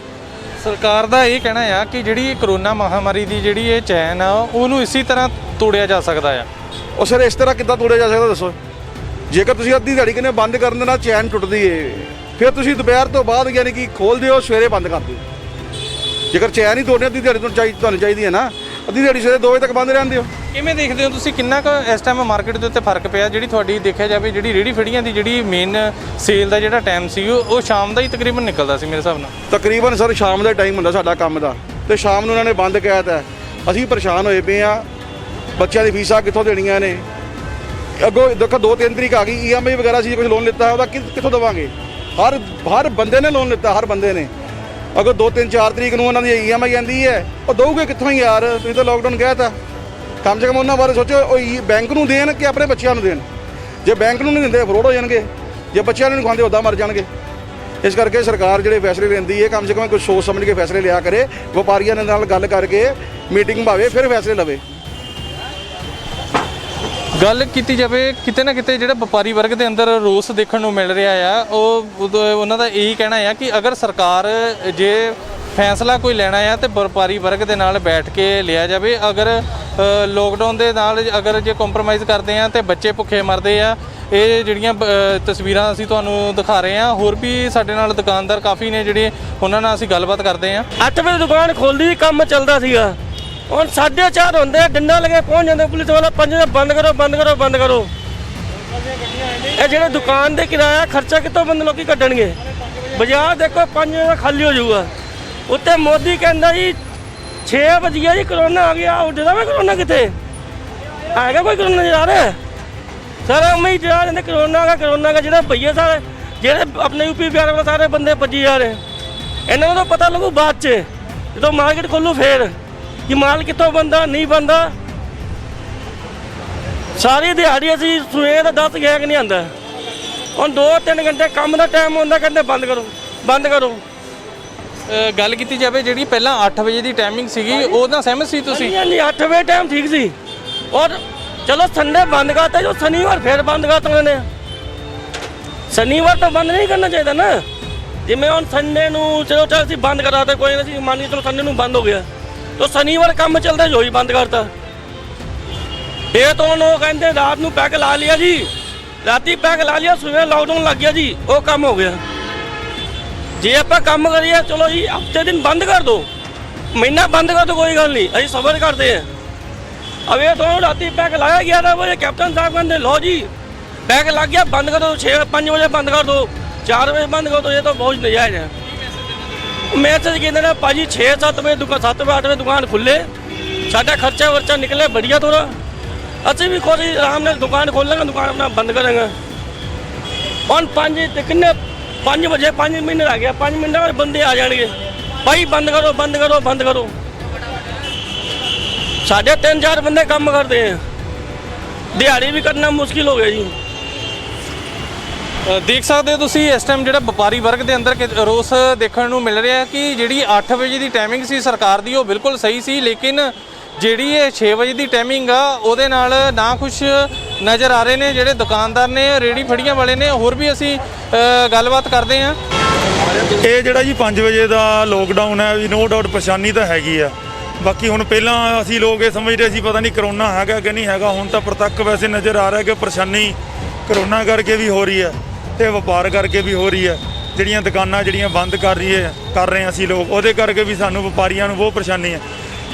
ਸਰਕਾਰ ਦਾ ਇਹ ਕਹਿਣਾ ਆ ਕਿ ਜਿਹੜੀ ਕਰੋਨਾ ਮਹਾਮਾਰੀ ਦੀ ਜਿਹੜੀ ਇਹ ਚੈਨ ਆ ਉਹਨੂੰ ਇਸੇ ਤਰ੍ਹਾਂ ਤੋੜਿਆ ਜਾ ਸਕਦਾ ਆ। ਉਹ ਸਰ ਇਸ ਤਰ੍ਹਾਂ ਕਿੱਦਾਂ ਤੋੜਿਆ ਜਾ ਸਕਦਾ ਦੱਸੋ? ਜੇਕਰ ਤੁਸੀਂ ਅੱਧੀ ਦਿਹਾੜੀ ਕਿਨੇ ਬੰਦ ਕਰਨ ਦੇ ਨਾਲ ਚੈਨ ਟੁੱਟਦੀ ਏ ਫਿਰ ਤੁਸੀਂ ਦੁਪਹਿਰ ਤੋਂ ਬਾਅਦ ਯਾਨੀ ਕਿ ਖੋਲ ਦਿਓ ਸਵੇਰੇ ਬੰਦ ਕਰ ਦਿਓ। ਜੇਕਰ ਚੈਨ ਹੀ ਤੋੜਨੀ ਅੱਧੀ ਦਿਹਾੜੀ ਤੁਹਾਨੂੰ ਚਾਹੀ ਤੁਹਾਨੂੰ ਚਾਹੀਦੀ ਹੈ ਨਾ ਅੱਧੀ ਦਿਹਾੜੀ ਸਵੇਰੇ 2 ਵਜੇ ਤੱਕ ਬੰਦ ਰਹਿਣ ਦਿਓ ਕਿਵੇਂ ਦੇਖਦੇ ਹੋ ਤੁਸੀਂ ਕਿੰਨਾ ਕੁ ਇਸ ਟਾਈਮ ਮਾਰਕੀਟ ਦੇ ਉੱਤੇ ਫ਼ਰਕ ਪਿਆ ਜਿਹੜੀ ਤੁਹਾਡੀ ਦੇਖਿਆ ਜਾਵੇ ਜਿਹੜੀ ਰੇੜੀ ਫੜੀਆਂ ਦੀ ਜਿਹੜੀ ਮੇਨ ਸੇਲ ਦਾ ਜਿਹੜਾ ਟਾਈਮ ਸੀ ਉਹ ਸ਼ਾਮ ਦਾ ਹੀ ਤਕਰੀਬਨ ਨਿਕਲਦਾ ਸੀ ਮੇਰੇ ਹਿਸਾਬ ਨਾਲ? ਤਕਰੀਬਨ ਸਰ ਸ਼ਾਮ ਦਾ ਟਾਈਮ ਹੁੰਦਾ ਸਾਡਾ ਕੰਮ ਦਾ ਤੇ ਸ਼ਾਮ ਨੂੰ ਉਹਨਾਂ ਨੇ ਬੰਦ ਕਹਿਤਾ ਹੈ ਅਸੀਂ ਪਰੇਸ਼ਾਨ ਹੋਏ ਪਏ ਆ ਬੱਚਿਆਂ ਦੀ ਫੀਸਾਂ ਕਿੱਥੋਂ ਦੇਣੀਆਂ ਨੇ? ਅੱਗੋਂ ਦੇਖੋ 2-3 ਤਰੀਕ ਆ ਗਈ ਈਐਮਆਈ ਵਗੈਰਾ ਸੀ ਕੁਝ ਲੋਨ ਲਿੱਤਾ ਹੈ ਉਹਦਾ ਕਿੱਥੋਂ ਦੇਵਾਂਗੇ? ਹਰ ਹਰ ਬੰਦੇ ਨੇ ਲੋਨ ਲਿੱਤਾ ਹਰ ਬੰਦੇ ਨੇ। ਅਗਰ 2-3 4 ਤਰੀਕ ਨੂੰ ਉਹਨਾਂ ਦੀ ਈਐਮਆਈ ਆਂਦੀ ਹੈ, ਉਹ ਦਊਗੇ ਕਿੱਥੋਂ ਯਾਰ? ਤੁਸੀਂ ਤਾਂ ਲੋਕਡਾਊਨ ਕਹਿਤਾ। ਕਮ ਸੇ ਕਮ ਉਹਨਾਂ ਬਾਰੇ ਸੋਚੋ, ਉਹ ਈ- ਬੈਂਕ ਨੂੰ ਦੇਣ ਕਿ ਆਪਣੇ ਬੱਚਿਆਂ ਨੂੰ ਦੇਣ? ਜੇ ਬੈਂਕ ਨੂੰ ਨਹੀਂ ਦਿੰਦੇ ਫਰੋਡ ਹੋ ਜਾਣਗੇ। ਜੇ ਬੱਚਿਆਂ ਨੂੰ ਨਹੀਂ ਖਵਾਉਂਦੇ ਉਦਾਂ ਮਰ ਜਾਣਗੇ। ਇਸ ਕਰਕੇ ਸਰਕਾਰ ਜਿਹੜੇ ਫੈਸਲੇ ਲੈਂਦੀ ਹੈ, ਕਮ ਸੇ ਕਮ ਕੁਝ ਸੋਚ ਸਮਝ ਕੇ ਫੈਸਲੇ ਲਿਆ ਕਰੇ, ਵਪਾਰੀਆਂ ਦੇ ਨਾਲ ਗੱਲ ਕਰਕੇ ਮੀਟਿੰਗ ਭਾਵੇ, ਫਿਰ ਫੈਸਲੇ ਲਵੇ। ਗੱਲ ਕੀਤੀ ਜਾਵੇ ਕਿਤੇ ਨਾ ਕਿਤੇ ਜਿਹੜਾ ਵਪਾਰੀ ਵਰਗ ਦੇ ਅੰਦਰ ਰੋਸ ਦੇਖਣ ਨੂੰ ਮਿਲ ਰਿਹਾ ਆ ਉਹ ਉਹਨਾਂ ਦਾ ਇਹੀ ਕਹਿਣਾ ਆ ਕਿ ਅਗਰ ਸਰਕਾਰ ਜੇ ਫੈਸਲਾ ਕੋਈ ਲੈਣਾ ਆ ਤੇ ਵਪਾਰੀ ਵਰਗ ਦੇ ਨਾਲ ਬੈਠ ਕੇ ਲਿਆ ਜਾਵੇ ਅਗਰ ਲੋਕਡਾਊਨ ਦੇ ਨਾਲ ਅਗਰ ਜੇ ਕੰਪਰੋਮਾਈਜ਼ ਕਰਦੇ ਆ ਤੇ ਬੱਚੇ ਭੁੱਖੇ ਮਰਦੇ ਆ ਇਹ ਜਿਹੜੀਆਂ ਅ, ਤਸਵੀਰਾਂ ਅਸੀਂ ਤੁਹਾਨੂੰ ਦਿਖਾ ਰਹੇ ਹਾਂ ਹੋਰ ਵੀ ਸਾਡੇ ਨਾਲ ਦੁਕਾਨਦਾਰ ਕਾਫੀ ਨੇ ਜਿਹੜੇ ਉਹਨਾਂ ਨਾਲ ਅਸੀਂ ਗੱਲਬਾਤ ਕਰਦੇ ਹਾਂ 8 ਵਜੇ ਦੁਕਾਨ ਖੋਲਦੀ ਕੰਮ ਚੱਲਦਾ ਸੀਗਾ। ਹੁਣ 4:30 ਹੁੰਦੇ ਆ, ਡੰਡਾ ਲਗੇ ਪਹੁੰਚ ਜਾਂਦੇ ਪੁਲਿਸ ਵਾਲਾ ਪੰਜ ਵਜੇ ਬੰਦ ਕਰੋ ਬੰਦ ਕਰੋ ਬੰਦ ਕਰੋ। ਇਹ ਜਿਹੜੇ ਦੁਕਾਨ ਦੇ ਕਿਰਾਇਆ ਖਰਚਾ ਕਿੱਥੋਂ ਬੰਦੇ ਲੋਕੀ ਕੱਢਣਗੇ? ਬਾਜ਼ਾਰ ਦੇਖੋ 5 ਵਜੇ ਤੱਕ ਖਾਲੀ ਹੋ ਜਾਊਗਾ। ਉੱਤੇ ਮੋਦੀ ਕਹਿੰਦਾ ਜੀ 6 ਵਜੇ ਜੀ ਕਰੋਨਾ ਆ ਗਿਆ। ਉੱਡਦਾ ਜਾਵੇ ਕਰੋਨਾ ਕਿੱਥੇ? ਆਏਗਾ ਕੋਈ ਕਰੋਨਾ ਜਾ ਰਿਹਾ ਸਾਰਾ ਉਵੇਂ ਜਾ ਰਹੇ ਕਰੋਨਾ ਦਾ ਕਰੋਨਾ ਦਾ ਜਿਹੜਾ ਭਈਏ ਸਾਰੇ ਜਿਹੜੇ ਆਪਣੇ ਯੂਪੀ ਬਿਹਾਰ ਵਾਲੇ ਸਾਰੇ ਬੰਦੇ ਭੱਜੀ ਜਾ ਰਹੇ ਇਹਨਾਂ ਨੂੰ ਤਾਂ ਪਤਾ ਲੱਗੂ ਬਾਅਦ ਚ ਜਦੋਂ ਮਾਰਕੀਟ ਖੋਲੂ ਫੇਰ। ਕਿ ਮਾਲ ਕਿੱਥੋਂ ਬੰਦਾ ਨਹੀਂ ਬੰਦਾ। ਸਾਰੀ ਦਿਹਾੜੀ ਅਸੀਂ ਸਵੇਰ ਦਾ 10 ਗਿਆ ਕਿ ਨਹੀਂ ਆਂਦਾ ਹੁਣ 2-3 ਘੰਟੇ ਕੰਮ ਦਾ ਟਾਈਮ ਹੁੰਦਾ ਕਹਿੰਦੇ ਬੰਦ ਕਰੋ ਬੰਦ ਕਰੋ। ਗੱਲ ਕੀਤੀ ਜਾਵੇ ਜਿਹੜੀ ਪਹਿਲਾਂ 8 ਵਜੇ ਦੀ ਟਾਈਮਿੰਗ ਸੀਗੀ ਉਹਦਾ ਸਹਿਮਤ ਸੀ ਤੁਸੀਂ? ਨਹੀਂ ਨਹੀਂ 8 ਵਜੇ ਟਾਈਮ ਠੀਕ ਸੀ। ਔਰ ਚਲੋ ਸੰਡੇ ਬੰਦ ਕਰਤਾ ਜੋ ਸ਼ਨੀਵਾਰ ਫਿਰ ਬੰਦ ਕਰਤਾ ਉਹਨਾਂ। ਨੇ ਸ਼ਨੀਵਾਰ ਤਾਂ ਬੰਦ ਨਹੀਂ ਕਰਨਾ ਚਾਹੀਦਾ ਨਾ। ਜਿਵੇਂ ਹੁਣ ਸੰਡੇ ਨੂੰ ਚਲੋ ਚੱਲ ਅਸੀਂ ਬੰਦ ਕਰਾਤਾ ਕੋਈ ਨਹੀਂ ਮੰਨ ਕੇ ਚਲੋ ਸੰਡੇ ਨੂੰ ਬੰਦ ਹੋ ਗਿਆ। ਤਾਂ ਸ਼ਨੀਵਾਰ ਕੰਮ ਚੱਲਦਾ ਜੋ ਹੀ ਬੰਦ ਕਰਤਾ ਇਹ ਤਾਂ ਹੁਣ ਉਹ ਕਹਿੰਦੇ ਰਾਤ ਨੂੰ ਪੈਕ ਲਾ ਲਿਆ ਜੀ ਰਾਤੀ ਪੈਕ ਲਾ ਲਿਆ ਸਵੇਰੇ ਲਾਕਡਾਊਨ ਲੱਗ ਗਿਆ ਜੀ ਉਹ ਕੰਮ ਹੋ ਗਿਆ ਜੇ ਆਪਾਂ ਕੰਮ ਕਰੀਏ ਚਲੋ ਜੀ ਹਫਤੇ ਦਿਨ ਬੰਦ ਕਰ ਦੋ ਮਹੀਨਾ ਬੰਦ ਕਰ ਦੋ ਕੋਈ ਗੱਲ ਨਹੀਂ ਅਸੀਂ ਸਬਰ ਕਰਦੇ ਹਾਂ अब ये तो राती पैक लाया गया था बोले कैप्टन साहब कहते लो जी पैक लग गया बंद कर दो छः पाँच बजे बंद कर दो चार बजे बंद कर दो ये तो बहुत नजायज है मैसेज कहते हैं भाजी छः सत्त बजे दुकान सत्त बजे अठ बजे दुकान खुले साडा खर्चा वर्चा निकले बढ़िया थोड़ा ਅਸੀਂ ਵੀ ਖੁਦ ਹੀ ਆਰਾਮ ਨਾਲ ਦੁਕਾਨ ਖੋਲਾਂਗੇ ਦੁਕਾਨ ਆਪਣਾ ਬੰਦ ਕਰਾਂਗੇ ਹੁਣ ਪੰਜ ਤੇ ਕਿੰਨੇ 5 ਵਜੇ 5 ਮਿੰਟ ਆ ਗਿਆ 5 ਮਿੰਟਾਂ ਬਾਅਦ ਬੰਦੇ ਆ ਜਾਣਗੇ ਭਾਈ ਬੰਦ ਕਰੋ ਬੰਦ ਕਰੋ ਬੰਦ ਕਰੋ ਸਾਡੇ ਤਿੰਨ ਚਾਰ ਬੰਦੇ ਕੰਮ ਕਰਦੇ ਆ ਦਿਹਾੜੀ ਵੀ ਕਰਨਾ ਮੁਸ਼ਕਿਲ ਹੋ ਗਿਆ ਜੀ ਅ, ਦੇਖ ਸਕਦੇ ਹੋ ਤੁਸੀਂ ਇਸ ਟਾਈਮ ਜਿਹੜਾ ਵਪਾਰੀ ਵਰਗ ਦੇ ਅੰਦਰ ਕਿ- ਰੋਸ ਦੇਖਣ ਨੂੰ ਮਿਲ ਰਿਹਾ ਕਿ ਜਿਹੜੀ 8 ਵਜੇ ਦੀ ਟਾਈਮਿੰਗ ਸੀ ਸਰਕਾਰ ਦੀ, ਉਹ ਬਿਲਕੁਲ ਸਹੀ ਸੀ, ਲੇਕਿਨ ਜਿਹੜੀ ਇਹ 6 ਵਜੇ ਦੀ ਟਾਈਮਿੰਗ ਆ, ਉਹਦੇ ਨਾਲ ਨਾ ਕੁਝ ਨਜ਼ਰ ਆ ਰਹੇ ਨੇ ਜਿਹੜੇ ਦੁਕਾਨਦਾਰ ਨੇ ਰੇੜੀ ਫੜੀਆਂ ਵਾਲੇ ਨੇ, ਹੋਰ ਵੀ ਅਸੀਂ ਗੱਲਬਾਤ ਕਰਦੇ ਹਾਂ। ਇਹ ਜਿਹੜਾ ਜੀ 5 ਵਜੇ ਦਾ ਲੋਕਡਾਊਨ ਹੈ, ਵੀ ਨੋ ਡਾਊਟ ਪਰੇਸ਼ਾਨੀ ਤਾਂ ਹੈਗੀ ਆ। ਬਾਕੀ ਹੁਣ ਪਹਿਲਾਂ ਅਸੀਂ ਲੋਕ ਇਹ ਸਮਝਦੇ ਸੀ, ਪਤਾ ਨਹੀਂ ਕਰੋਨਾ ਹੈਗਾ ਕਿ ਨਹੀਂ ਹੈਗਾ, ਹੁਣ ਤਾਂ ਪ੍ਰਤੱਖ ਵੈਸੇ ਨਜ਼ਰ ਆ ਰਿਹਾ ਕਿ ਪਰੇਸ਼ਾਨੀ ਕਰੋਨਾ ਕਰਕੇ ਵੀ ਹੋ ਰਹੀ ਹੈ ਤੇ ਵਪਾਰ ਕਰਕੇ ਵੀ ਹੋ ਰਹੀ ਹੈ। ਜਿਹੜੀਆਂ ਦੁਕਾਨਾਂ ਜਿਹੜੀਆਂ ਬੰਦ ਕਰ ਰਹੀ ਹੈ, ਕਰ ਰਹੇ ਹਾਂ ਅਸੀਂ ਲੋਕ। ਉਹਦੇ ਕਰਕੇ ਵੀ ਸਾਨੂੰ ਵਪਾਰੀਆਂ ਨੂੰ ਬਹੁਤ ਪਰੇਸ਼ਾਨੀ ਹੈ।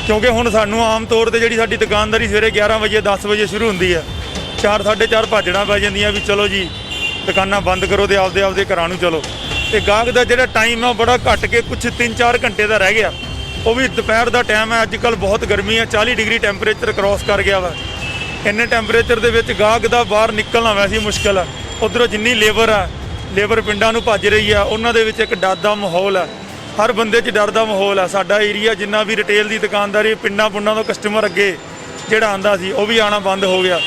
ਕਿਉਂਕਿ ਹੁਣ ਸਾਨੂੰ ਆਮ ਤੌਰ ਤੇ ਜਿਹੜੀ ਸਾਡੀ ਦੁਕਾਨਦਾਰੀ ਸਵੇਰੇ 11 ਵਜੇ 10 ਵਜੇ ਸ਼ੁਰੂ ਹੁੰਦੀ ਹੈ। 4 4:30 ਭੱਜਣਾ ਪੈ ਜਾਂਦੀਆਂ ਵੀ ਚਲੋ ਜੀ, ਦੁਕਾਨਾਂ ਬੰਦ ਕਰੋ ਤੇ ਆਪਦੇ ਆਪਦੇ ਘਰਾਂ ਨੂੰ ਚਲੋ। ਤੇ ਗਾਹਕ ਦਾ ਜਿਹੜਾ ਟਾਈਮ ਆ ਉਹ ਬੜਾ ਘੱਟ ਕੇ ਕੁਝ 3-4 ਘੰਟੇ ਦਾ ਰਹਿ ਗਿਆ। ਉਹ ਵੀ ਦੁਪਹਿਰ ਦਾ ਟਾਈਮ ਹੈ ਅੱਜ ਕੱਲ ਬਹੁਤ ਗਰਮੀ ਹੈ 40 ਡਿਗਰੀ ਟੈਂਪਰੇਚਰ ਕ੍ਰਾਸ ਕਰ ਗਿਆ ਵਾ। ਇੰਨੇ ਟੈਂਪਰੇਚਰ ਦੇ ਵਿੱਚ ਗਾਹਕ ਦਾ ਬਾਹਰ ਨਿਕਲਣਾ ਵੈਸੇ ਹੀ ਮੁਸ਼ਕਲ ਆ ਉਧਰੋਂ ਜਿੰਨੀ ਲੇਬਰ ਆ ਲੇਬਰ ਪਿੰਡਾਂ ਨੂੰ ਭੱਜ ਰਹੀ ਆ ਉਹਨਾਂ ਦੇ ਵਿੱਚ ਇੱਕ ਡਰ ਦਾ ਮਾਹੌਲ ਆ। ਹਰ ਬੰਦੇ 'ਚ ਡਰ ਦਾ ਮਾਹੌਲ ਆ। ਸਾਡਾ ਏਰੀਆ ਜਿੰਨਾ ਵੀ ਰਿਟੇਲ ਦੀ ਦੁਕਾਨਦਾਰੀ ਪਿੰਡਾਂ ਪੁੰਡਾਂ ਤੋਂ ਕਸਟਮਰ ਅੱਗੇ ਜਿਹੜਾ ਆਂਦਾ ਸੀ ਉਹ ਵੀ ਆਣਾ ਬੰਦ ਹੋ ਗਿਆ।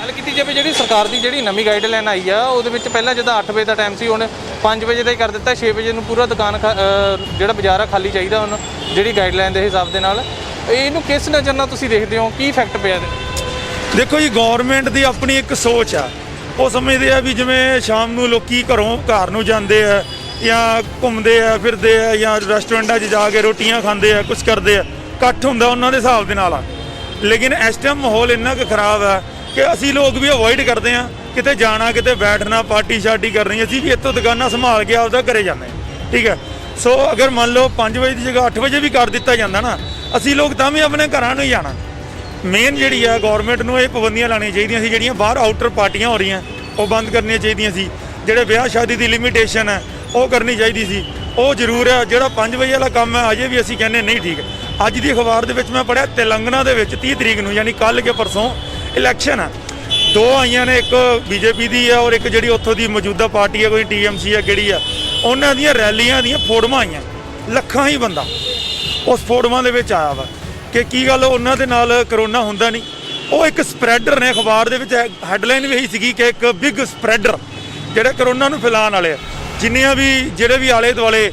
ਗੱਲ ਕੀਤੀ ਜਾਵੇ ਜਿਹੜੀ ਸਰਕਾਰ ਦੀ ਜਿਹੜੀ ਨਵੀਂ ਗਾਈਡਲਾਈਨ ਆਈ ਆ ਉਹਦੇ ਵਿੱਚ ਪਹਿਲਾਂ ਜਦੋਂ 8 ਵਜੇ ਦਾ ਟਾਈਮ ਸੀ ਹੁਣ 5 ਵਜੇ ਦਾ ਹੀ ਕਰ ਦਿੱਤਾ 6 ਵਜੇ ਨੂੰ ਪੂਰਾ ਦੁਕਾਨ ਜਿਹੜਾ ਬਾਜ਼ਾਰ ਆ ਖਾਲੀ ਚਾਹੀਦਾ ਹੁਣ ਜਿਹੜੀ ਗਾਈਡਲਾਈਨ ਦੇ ਹਿਸਾਬ ਦੇ ਨਾਲ। ਇਹਨੂੰ ਕਿਸ ਨਜ਼ਰ ਨਾਲ ਤੁਸੀਂ ਦੇਖਦੇ ਹੋ? ਕੀ ਇਫੈਕਟ ਪਿਆ ਦੇਖੋ ਜੀ ਗਵਰਨਮੈਂਟ ਦੀ ਆਪਣੀ ਇੱਕ ਸੋਚ ਆ। ਉਹ ਸਮਝਦੇ ਆ ਵੀ ਜਿਵੇਂ ਸ਼ਾਮ ਨੂੰ ਲੋਕੀ ਘਰੋਂ ਘਰ ਨੂੰ ਜਾਂਦੇ ਆ ਜਾਂ ਘੁੰਮਦੇ ਆ, ਫਿਰਦੇ ਆ ਜਾਂ ਰੈਸਟੋਰੈਂਟਾਂ 'ਚ ਜਾ ਕੇ ਰੋਟੀਆਂ ਖਾਂਦੇ ਆ ਕੁਝ ਕਰਦੇ ਆ, ਇਕੱਠ ਹੁੰਦਾ ਉਹਨਾਂ ਦੇ ਹਿਸਾਬ ਦੇ ਨਾਲ ਆ। ਲੇਕਿਨ ਇਸ ਟਾਈਮ ਮਾਹੌਲ ਇੰਨਾ ਕੁ ਖਰਾਬ ਆ ਕਿ ਅਸੀਂ ਲੋਕ ਵੀ ਅਵੋਇਡ ਕਰਦੇ ਆ, ਕਿਤੇ ਜਾਣਾ, ਕਿਤੇ ਬੈਠਣਾ ਪਾਰਟੀ ਸ਼ਾਰਟੀ ਕਰਨੀ, ਅਸੀਂ ਵੀ ਇੱਥੋਂ ਦੁਕਾਨਾਂ ਸੰਭਾਲ ਕੇ ਆਪਦਾ ਘਰੇ ਜਾਂਦੇ ਠੀਕ ਹੈ ਸੋ ਅਗਰ ਮੰਨ ਲਓ 5 ਵਜੇ ਦੀ ਜਗ੍ਹਾ 8 ਵਜੇ ਵੀ ਕਰ ਦਿੱਤਾ ਜਾਂਦਾ ਨਾ, ਅਸੀਂ ਲੋਕ ਤਾਂ ਵੀ ਆਪਣੇ ਘਰਾਂ ਨੂੰ ਹੀ ਜਾਣਾ। ਮੇਨ ਜਿਹੜੀ ਆ ਗਵਰਨਮੈਂਟ ਨੂੰ ਇਹ ਪਾਬੰਦੀਆਂ ਲਾਉਣੀਆਂ ਚਾਹੀਦੀਆਂ ਸੀ, ਜਿਹੜੀਆਂ ਬਾਹਰ ਆਊਟਰ ਪਾਰਟੀਆਂ ਹੋ ਰਹੀਆਂ, ਉਹ ਬੰਦ ਕਰਨੀਆਂ ਚਾਹੀਦੀਆਂ ਸੀ। ਜਿਹੜੇ ਵਿਆਹ ਸ਼ਾਦੀ ਦੀ ਲਿਮਿਟੇਸ਼ਨ ਹੈ, ਉਹ ਕਰਨੀ ਚਾਹੀਦੀ ਸੀ। ਉਹ ਜ਼ਰੂਰ ਹੈ ਜਿਹੜਾ 5 ਵਜੇ ਵਾਲਾ ਕੰਮ ਹੈ, ਅਜੇ ਵੀ ਅਸੀਂ ਕਹਿੰਦੇ ਨਹੀਂ ਠੀਕ। ਅੱਜ ਦੀ ਅਖਬਾਰ ਦੇ ਵਿੱਚ ਮੈਂ ਪੜਿਆ ਤੇਲੰਗਨਾ ਦੇ ਵਿੱਚ 30 ਤਰੀਕ ਨੂੰ, ਯਾਨੀ ਕੱਲ ਕੇ ਪਰਸੋਂ ਇਲੈਕਸ਼ਨ ਹੈ ਦੋ ਆਈਆਂ ਨੇ, ਇੱਕ ਬੀਜੇਪੀ ਦੀ ਹੈ ਔਰ ਇੱਕ ਜਿਹੜੀ ਉੱਥੋਂ ਦੀ ਮੌਜੂਦਾ ਪਾਰਟੀ ਹੈ ਕੋਈ ਟੀਐਮਸੀ ਹੈ ਕਿਹੜੀ ਆ। ਉਹਨਾਂ ਦੀਆਂ ਰੈਲੀਆਂ ਦੀਆਂ ਫੋਟੋਆਂ ਆਈਆਂ, ਲੱਖਾਂ ਹੀ ਬੰਦਾ ਉਸ ਫੋਟੋਆਂ ਦੇ ਵਿੱਚ ਆਇਆ ਵਾ। ਕਿ ਕੀ ਗੱਲ ਉਹਨਾਂ ਦੇ ਨਾਲ ਕਰੋਨਾ ਹੁੰਦਾ ਨਹੀਂ? ਉਹ ਇੱਕ ਸਪਰੈਡਰ ਨੇ, ਅਖਬਾਰ ਦੇ ਵਿੱਚ ਹੈਡਲਾਈਨ ਵੀ ਇਹੀ ਸੀਗੀ ਕਿ ਇੱਕ ਬਿਗ ਸਪਰੈਡਰ ਜਿਹੜੇ ਕਰੋਨਾ ਨੂੰ ਫੈਲਾਉਣ ਵਾਲੇ ਆ। ਜਿੰਨੀਆਂ ਵੀ, ਜਿਹੜੇ ਵੀ ਆਲੇ ਦੁਆਲੇ